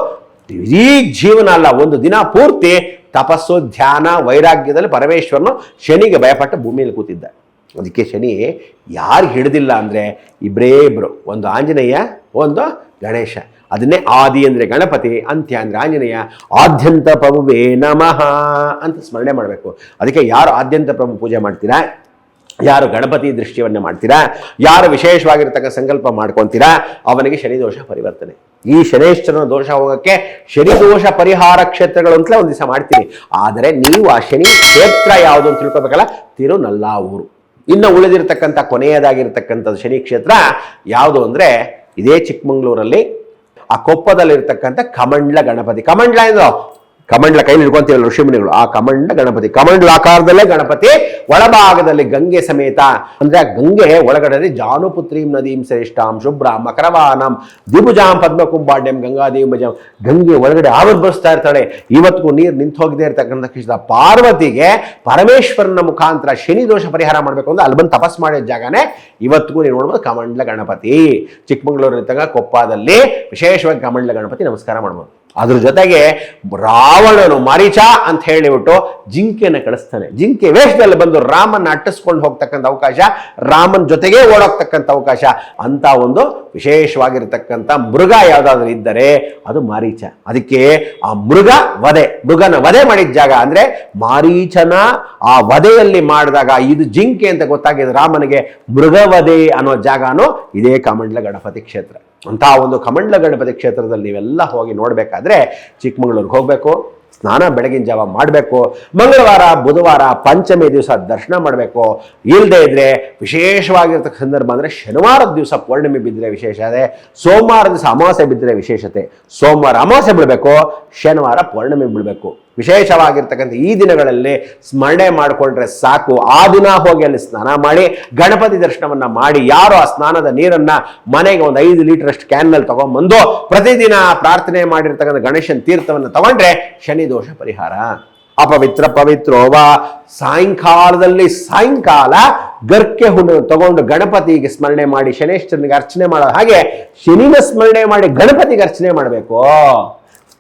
S1: ಇಡೀ ಜೀವನ ಅಲ್ಲ, ಒಂದು ದಿನ ಪೂರ್ತಿ ತಪಸ್ಸು, ಧ್ಯಾನ, ವೈರಾಗ್ಯದಲ್ಲಿ ಪರಮೇಶ್ವರನು ಶನಿಗೆ ಭಯಪಟ್ಟು ಭೂಮಿಯಲ್ಲಿ ಕೂತಿದ್ದ. ಅದಕ್ಕೆ ಶನಿ ಯಾರು ಹಿಡಿದಿಲ್ಲ ಅಂದರೆ ಇಬ್ಬರೇ ಇಬ್ಬರು ಒಂದು ಆಂಜನೇಯ, ಒಂದು ಗಣೇಶ. ಅದನ್ನೇ ಆದಿ ಅಂದರೆ ಗಣಪತಿ, ಅಂತ್ಯ ಅಂದರೆ ಆಂಜನೇಯ. ಆದ್ಯಂತ ಪ್ರಭುವೇ ನಮಃ ಅಂತ ಸ್ಮರಣೆ ಮಾಡಬೇಕು. ಅದಕ್ಕೆ ಯಾರು ಆದ್ಯಂತ ಪ್ರಭು ಪೂಜೆ ಮಾಡ್ತೀರಾ? ಯಾರು ಗಣಪತಿ ದೃಷ್ಟಿಯನ್ನು ಮಾಡ್ತೀರಾ? ಯಾರು ವಿಶೇಷವಾಗಿರ್ತಕ್ಕ ಸಂಕಲ್ಪ ಮಾಡ್ಕೊತೀರಾ? ಅವನಿಗೆ ಶನಿ ದೋಷ ಪರಿವರ್ತನೆ. ಈ ಶನೇಶ್ವರನ ದೋಷ ಹೋಗಕ್ಕೆ ಶನಿ ದೋಷ ಪರಿಹಾರ ಕ್ಷೇತ್ರಗಳು ಅಂತಲೇ ಒಂದು ದಿವಸ ಮಾಡ್ತೀನಿ. ಆದರೆ ನೀವು ಆ ಶನಿ ಕ್ಷೇತ್ರ ಯಾವುದು ಅಂತ ತಿಳ್ಕೊಬೇಕಲ್ಲ? ತಿರುನಲ್ಲಾವೂರು. ಇನ್ನು ಉಳಿದಿರ್ತಕ್ಕಂಥ ಕೊನೆಯದಾಗಿರ್ತಕ್ಕಂಥದ್ದು ಶನಿ ಕ್ಷೇತ್ರ ಯಾವುದು ಅಂದರೆ ಇದೇ ಚಿಕ್ಕಮಂಗ್ಳೂರಲ್ಲಿ ಆ ಕೊಪ್ಪದಲ್ಲಿರ್ತಕ್ಕಂಥ ಕಮಂಡ್ಲ ಗಣಪತಿ. ಕಮಂಡ್ಲ ಏನು ಕಮಂಡ್ಲ ಕೈಲಿ ಹಿಡ್ಕೊಂತೀವಲ್ಲ ಋಷಿಮುನಿಗಳು, ಆ ಕಮಂಡ ಗಣಪತಿ. ಕಮಂಡ್ಲ ಆಕಾರದಲ್ಲೇ ಗಣಪತಿ, ಒಳಭಾಗದಲ್ಲಿ ಗಂಗೆ ಸಮೇತ. ಅಂದ್ರೆ ಗಂಗೆ ಒಳಗಡೆ ಜಾನುಪುತ್ರೀಂ ನದೀಂ ಶ್ರೇಷ್ಠಾಂ ಶುಭ್ರಾಂ ಮಕರವಾನಂ ದ್ವಿಭುಜಾಂ ಪದ್ಮಕುಂಬಾಡ್ಯಂ ಗಂಗಾದೇವಜಾಂ ಗಂಗೆ ಒಳಗಡೆ ಆವಿರ್ಭವಿಸ್ತಾ ಇರ್ತಾಳೆ. ಇವತ್ತಿಗೂ ನೀರು ನಿಂತು ಹೋಗಿದೆ ಇರ್ತಕ್ಕಂಥ ಕೃಷ್ಣ ಪಾರ್ವತಿಗೆ ಪರಮೇಶ್ವರನ ಮುಖಾಂತರ ಶನಿ ದೋಷ ಪರಿಹಾರ ಮಾಡಬೇಕು ಅಂದ್ರೆ ಅಲ್ಲಿ ಬಂದು ತಪಸ್ ಮಾಡಿದ ಜಾಗನೇ ಇವತ್ತಿಗೂ ನೀವು ನೋಡ್ಬೋದು ಕಮಂಡ್ಲ ಗಣಪತಿ. ಚಿಕ್ಕಮಗಳೂರಿನ ಕೊಪ್ಪದಲ್ಲಿ ವಿಶೇಷವಾಗಿ ಕಮಂಡ್ಲ ಗಣಪತಿ ನಮಸ್ಕಾರ ಮಾಡ್ಬೋದು. ಅದ್ರ ಜೊತೆಗೆ ರಾವಣನು ಮರೀಚ ಅಂತ ಹೇಳಿಬಿಟ್ಟು ಜಿಂಕೆನ ಕಳಿಸ್ತಾನೆ. ಜಿಂಕೆ ವೇಷದಲ್ಲಿ ಬಂದು ರಾಮನ ಅಟ್ಟಿಸ್ಕೊಂಡು ಹೋಗ್ತಕ್ಕಂಥ ಅವಕಾಶ, ರಾಮನ ಜೊತೆಗೆ ಓಡೋಗ್ತಕ್ಕಂಥ ಅವಕಾಶ, ಅಂತ ಒಂದು ವಿಶೇಷವಾಗಿರ್ತಕ್ಕಂಥ ಮೃಗ ಯಾವುದಾದ್ರೂ ಇದ್ದರೆ ಅದು ಮಾರೀಚ. ಅದಕ್ಕೆ ಆ ಮೃಗ ವಧೆ, ಮೃಗನ ವಧೆ ಮಾಡಿದ ಜಾಗ ಅಂದ್ರೆ ಮಾರೀಚನ ಆ ವಧೆಯಲ್ಲಿ ಮಾಡಿದಾಗ ಇದು ಜಿಂಕೆ ಅಂತ ಗೊತ್ತಾಗಿದೆ ರಾಮನಿಗೆ ಮೃಗವಧೆ ಅನ್ನೋ ಜಾಗನೂ ಇದೇ ಕಾಮಂಡ್ಲ ಗಣಪತಿ ಕ್ಷೇತ್ರ. ಅಂತಹ ಒಂದು ಕಮಂಡ್ಲ ಗಣಪತಿ ಕ್ಷೇತ್ರದಲ್ಲಿ ನೀವೆಲ್ಲ ಹೋಗಿ ನೋಡಬೇಕಾದ್ರೆ ಚಿಕ್ಕಮಗಳೂರಿಗೆ ಹೋಗಬೇಕು, ಸ್ನಾನ ಬೆಳಗಿನ ಜಾವ ಮಾಡಬೇಕು, ಮಂಗಳವಾರ, ಬುಧವಾರ, ಪಂಚಮಿ ದಿವಸ ದರ್ಶನ ಮಾಡಬೇಕು. ಇಲ್ಲದೆ ಇದ್ರೆ ವಿಶೇಷವಾಗಿರ್ತಕ್ಕ ಸಂದರ್ಭ ಅಂದರೆ ಶನಿವಾರದ ದಿವಸ ಪೌರ್ಣಿಮೆ ಬಿದ್ದರೆ ವಿಶೇಷ, ಅದೇ ಸೋಮವಾರ ದಿವಸ ಅಮಾವಾಸ್ಯೆ ಬಿದ್ದರೆ ವಿಶೇಷತೆ. ಸೋಮವಾರ ಅಮಾವಾಸ್ಯೆ ಬಿಡಬೇಕು, ಶನಿವಾರ ಪೌರ್ಣಿಮೆ ಬಿಡಬೇಕು. ವಿಶೇಷವಾಗಿರ್ತಕ್ಕಂಥ ಈ ದಿನಗಳಲ್ಲಿ ಸ್ಮರಣೆ ಮಾಡಿಕೊಂಡ್ರೆ ಸಾಕು. ಆ ದಿನ ಹೋಗಿ ಅಲ್ಲಿ ಸ್ನಾನ ಮಾಡಿ, ಗಣಪತಿ ದರ್ಶನವನ್ನ ಮಾಡಿ, ಯಾರು ಆ ಸ್ನಾನದ ನೀರನ್ನ ಮನೆಗೆ ಒಂದು ಐದು ಲೀಟರ್ ಅಷ್ಟು ಕ್ಯಾನ್ನಲ್ಲಿ ತಗೊಂಡ್ಬಂದು ಪ್ರತಿದಿನ ಪ್ರಾರ್ಥನೆ ಮಾಡಿರ್ತಕ್ಕಂಥ ಗಣೇಶನ ತೀರ್ಥವನ್ನು ತಗೊಂಡ್ರೆ ಶನಿ ದೋಷ ಪರಿಹಾರ. ಅಪವಿತ್ರ ಪವಿತ್ರೋವ. ಸಾಯಂಕಾಲದಲ್ಲಿ ಸಾಯಂಕಾಲ ಗರ್ಕೆ ಹುಣ್ಣು ತಗೊಂಡು ಗಣಪತಿಗೆ ಸ್ಮರಣೆ ಮಾಡಿ ಶನೇಶ್ವರನಿಗೆ ಅರ್ಚನೆ ಮಾಡೋ ಹಾಗೆ ಶನಿನ ಸ್ಮರಣೆ ಮಾಡಿ ಗಣಪತಿಗೆ ಅರ್ಚನೆ ಮಾಡಬೇಕು.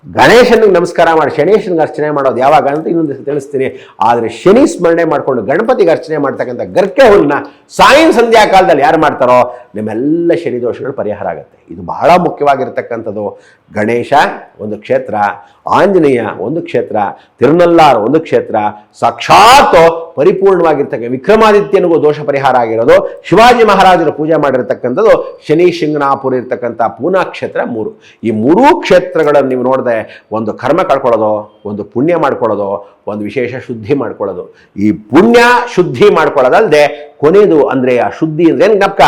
S1: ಗಣೇಶನಿಗೆ ನಮಸ್ಕಾರ ಮಾಡಿ, ಶನೇಶನಿಗೆ ಅರ್ಚನೆ ಮಾಡೋದು ಯಾವಾಗ ಅಂತ ಇನ್ನೊಂದು ತಿಳಿಸ್ತೀನಿ. ಆದರೆ ಶನಿ ಸ್ಮರಣೆ ಮಾಡಿಕೊಂಡು ಗಣಪತಿಗೆ ಅರ್ಚನೆ ಮಾಡ್ತಕ್ಕಂಥ ಗರ್ಕೆ ಹುಲ್ಲನ್ನ ಸಾಯಂ ಸಂಧ್ಯಾ ಕಾಲದಲ್ಲಿ ಯಾರು ಮಾಡ್ತಾರೋ, ನಿಮ್ಮೆಲ್ಲ ಶನಿ ದೋಷಗಳು ಪರಿಹಾರ ಆಗುತ್ತೆ. ಇದು ಬಹಳ ಮುಖ್ಯವಾಗಿರ್ತಕ್ಕಂಥದ್ದು. ಗಣೇಶ ಒಂದು ಕ್ಷೇತ್ರ, ಆಂಜನೇಯ ಒಂದು ಕ್ಷೇತ್ರ, ತಿರುನಲ್ಲಾರ್ ಒಂದು ಕ್ಷೇತ್ರ. ಸಾಕ್ಷಾತ್ ಪರಿಪೂರ್ಣವಾಗಿರ್ತಕ್ಕ, ವಿಕ್ರಮಾದಿತ್ಯನಿಗೂ ದೋಷ ಪರಿಹಾರ ಆಗಿರೋದು. ಶಿವಾಜಿ ಮಹಾರಾಜರು ಪೂಜೆ ಮಾಡಿರ್ತಕ್ಕಂಥದ್ದು ಶನಿ, ಶಿಂಗನಾಪುರ ಇರ್ತಕ್ಕಂಥ ಪೂನಾ ಕ್ಷೇತ್ರ ಮೂರು. ಈ ಮೂರೂ ಕ್ಷೇತ್ರಗಳನ್ನು ನೀವು ನೋಡಿದೆ ಒಂದು ಕರ್ಮ ಕಳ್ಕೊಳ್ಳೋದು, ಒಂದು ಪುಣ್ಯ ಮಾಡ್ಕೊಳ್ಳೋದು, ಒಂದು ವಿಶೇಷ ಶುದ್ಧಿ ಮಾಡ್ಕೊಳ್ಳೋದು. ಈ ಪುಣ್ಯ ಶುದ್ಧಿ ಮಾಡ್ಕೊಳ್ಳೋದಲ್ಲದೆ ಕೊನೆಯದು ಅಂದರೆ ಆ ಶುದ್ಧಿ ಅಂದರೆ ಏನು ಜ್ಞಾಪಕ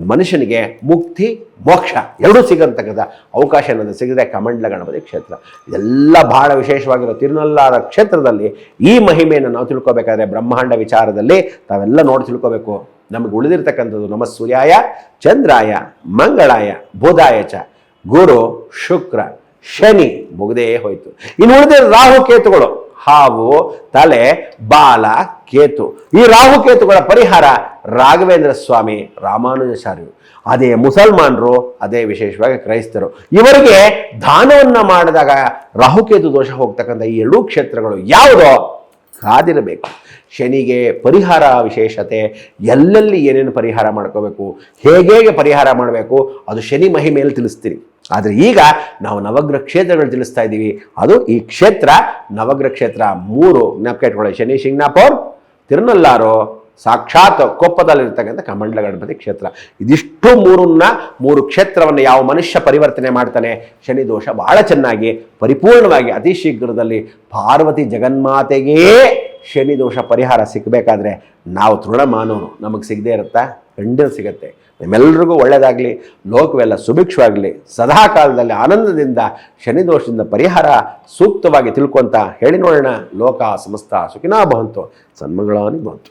S1: ಮನುಷ್ಯನಿಗೆ ಮುಕ್ತಿ, ಮೋಕ್ಷ ಎರಡೂ ಸಿಗತಕ್ಕಂಥ ಅವಕಾಶ ಅನ್ನೋದು ಸಿಗದೆ ಕಮಂಡ್ಲ ಗಣಪತಿ ಕ್ಷೇತ್ರ. ಇದೆಲ್ಲ ಬಹಳ ವಿಶೇಷವಾಗಿರೋ ತಿರುನಲ್ಲಾರ ಕ್ಷೇತ್ರದಲ್ಲಿ ಈ ಮಹಿಮೆಯನ್ನು ನಾವು ತಿಳ್ಕೊಬೇಕಾದ್ರೆ ಬ್ರಹ್ಮಾಂಡ ವಿಚಾರದಲ್ಲಿ ತಾವೆಲ್ಲ ನೋಡಿ ತಿಳ್ಕೋಬೇಕು. ನಮಗೆ ಉಳಿದಿರ್ತಕ್ಕಂಥದ್ದು ನಮ್ಮ ಸೂರ್ಯಾಯ ಚಂದ್ರಾಯ, ಮಂಗಳಾಯ, ಬೋಧಾಯ ಚ. ಗುರು, ಶುಕ್ರ, ಶನಿ ಮುಗದೇ ಹೋಯಿತು. ಇನ್ನು ಉಳಿದ ರಾಹು, ಕೇತುಗಳು. ಹಾವು, ತಲೆ, ಬಾಲ, ಕೇತು. ಈ ರಾಹು ಕೇತುಗಳ ಪರಿಹಾರ ರಾಘವೇಂದ್ರ ಸ್ವಾಮಿ ರಾಮಾನುಜಾಚಾರ್ಯರು. ಅದೇ ಮುಸಲ್ಮಾನರು, ಅದೇ ವಿಶೇಷವಾಗಿ ಕ್ರೈಸ್ತರು. ಇವರಿಗೆ ದಾನವನ್ನ ಮಾಡಿದಾಗ ರಾಹುಕೇತು ದೋಷ ಹೋಗ್ತಕ್ಕಂಥ ಈ ಎರಡೂ ಕ್ಷೇತ್ರಗಳು ಯಾವುದೋ ಕಾದಿರಬೇಕು. ಶನಿಗೆ ಪರಿಹಾರ ವಿಶೇಷತೆ, ಎಲ್ಲೆಲ್ಲಿ ಏನೇನು ಪರಿಹಾರ ಮಾಡ್ಕೋಬೇಕು ಹೇಗೆ ಪರಿಹಾರ ಮಾಡಬೇಕು, ಅದು ಶನಿ ಮಹಿಮೆಯಲ್ಲಿ ತಿಳಿಸ್ತೀನಿ. ಆದರೆ ಈಗ ನಾವು ನವಗ್ರಹ ಕ್ಷೇತ್ರಗಳು ತಿಳಿಸ್ತಾ ಇದ್ದೀವಿ. ಅದು ಈ ಕ್ಷೇತ್ರ, ನವಗ್ರಹ ಕ್ಷೇತ್ರ ಮೂರು. ಜ್ಞಾಪಕ ಇಟ್ಕೊಳ್ಳಿ, ಶನಿ ಶಿಂಗ್ನಾಪುರ್ ತಿರುನಲ್ಲಾರು, ಸಾಕ್ಷಾತ್ ಕೊಪ್ಪದಲ್ಲಿರ್ತಕ್ಕಂಥ ಕಮಂಡಲ ಗಣಪತಿ ಕ್ಷೇತ್ರ. ಇದಿಷ್ಟು ಮೂರನ್ನ, ಮೂರು ಕ್ಷೇತ್ರವನ್ನು ಯಾವ ಮನುಷ್ಯ ಪರಿವರ್ತನೆ ಮಾಡ್ತಾನೆ? ಶನಿ ದೋಷ ಬಹಳ ಚೆನ್ನಾಗಿ, ಪರಿಪೂರ್ಣವಾಗಿ ಅತಿ ಶೀಘ್ರದಲ್ಲಿ ಪಾರ್ವತಿ ಜಗನ್ಮಾತೆಗೇ ಶನಿ ದೋಷ ಪರಿಹಾರ ಸಿಗಬೇಕಾದ್ರೆ ನಾವು ತೃಣಮಾನವನು ನಮಗೆ ಸಿಗದೇ ಇರುತ್ತಾ? ಖಂಡಿತ ಸಿಗುತ್ತೆ. ನಿಮ್ಮೆಲ್ಲರಿಗೂ ಒಳ್ಳೆಯದಾಗಲಿ ಲೋಕವೆಲ್ಲ ಸುಭಿಕ್ಷವಾಗಲಿ ಸದಾ ಕಾಲದಲ್ಲಿ ಆನಂದದಿಂದ ಶನಿದೋಷದಿಂದ ಪರಿಹಾರ ಸೂಕ್ತವಾಗಿ ತಿಳ್ಕೊಂತ ಹೇಳಿ ನೋಡೋಣ. ಲೋಕ ಸಮಸ್ತ ಸುಖಿನಾ ಭವಂತು. ಸನ್ಮಂಗಳಾನಿ ಭವಂತು.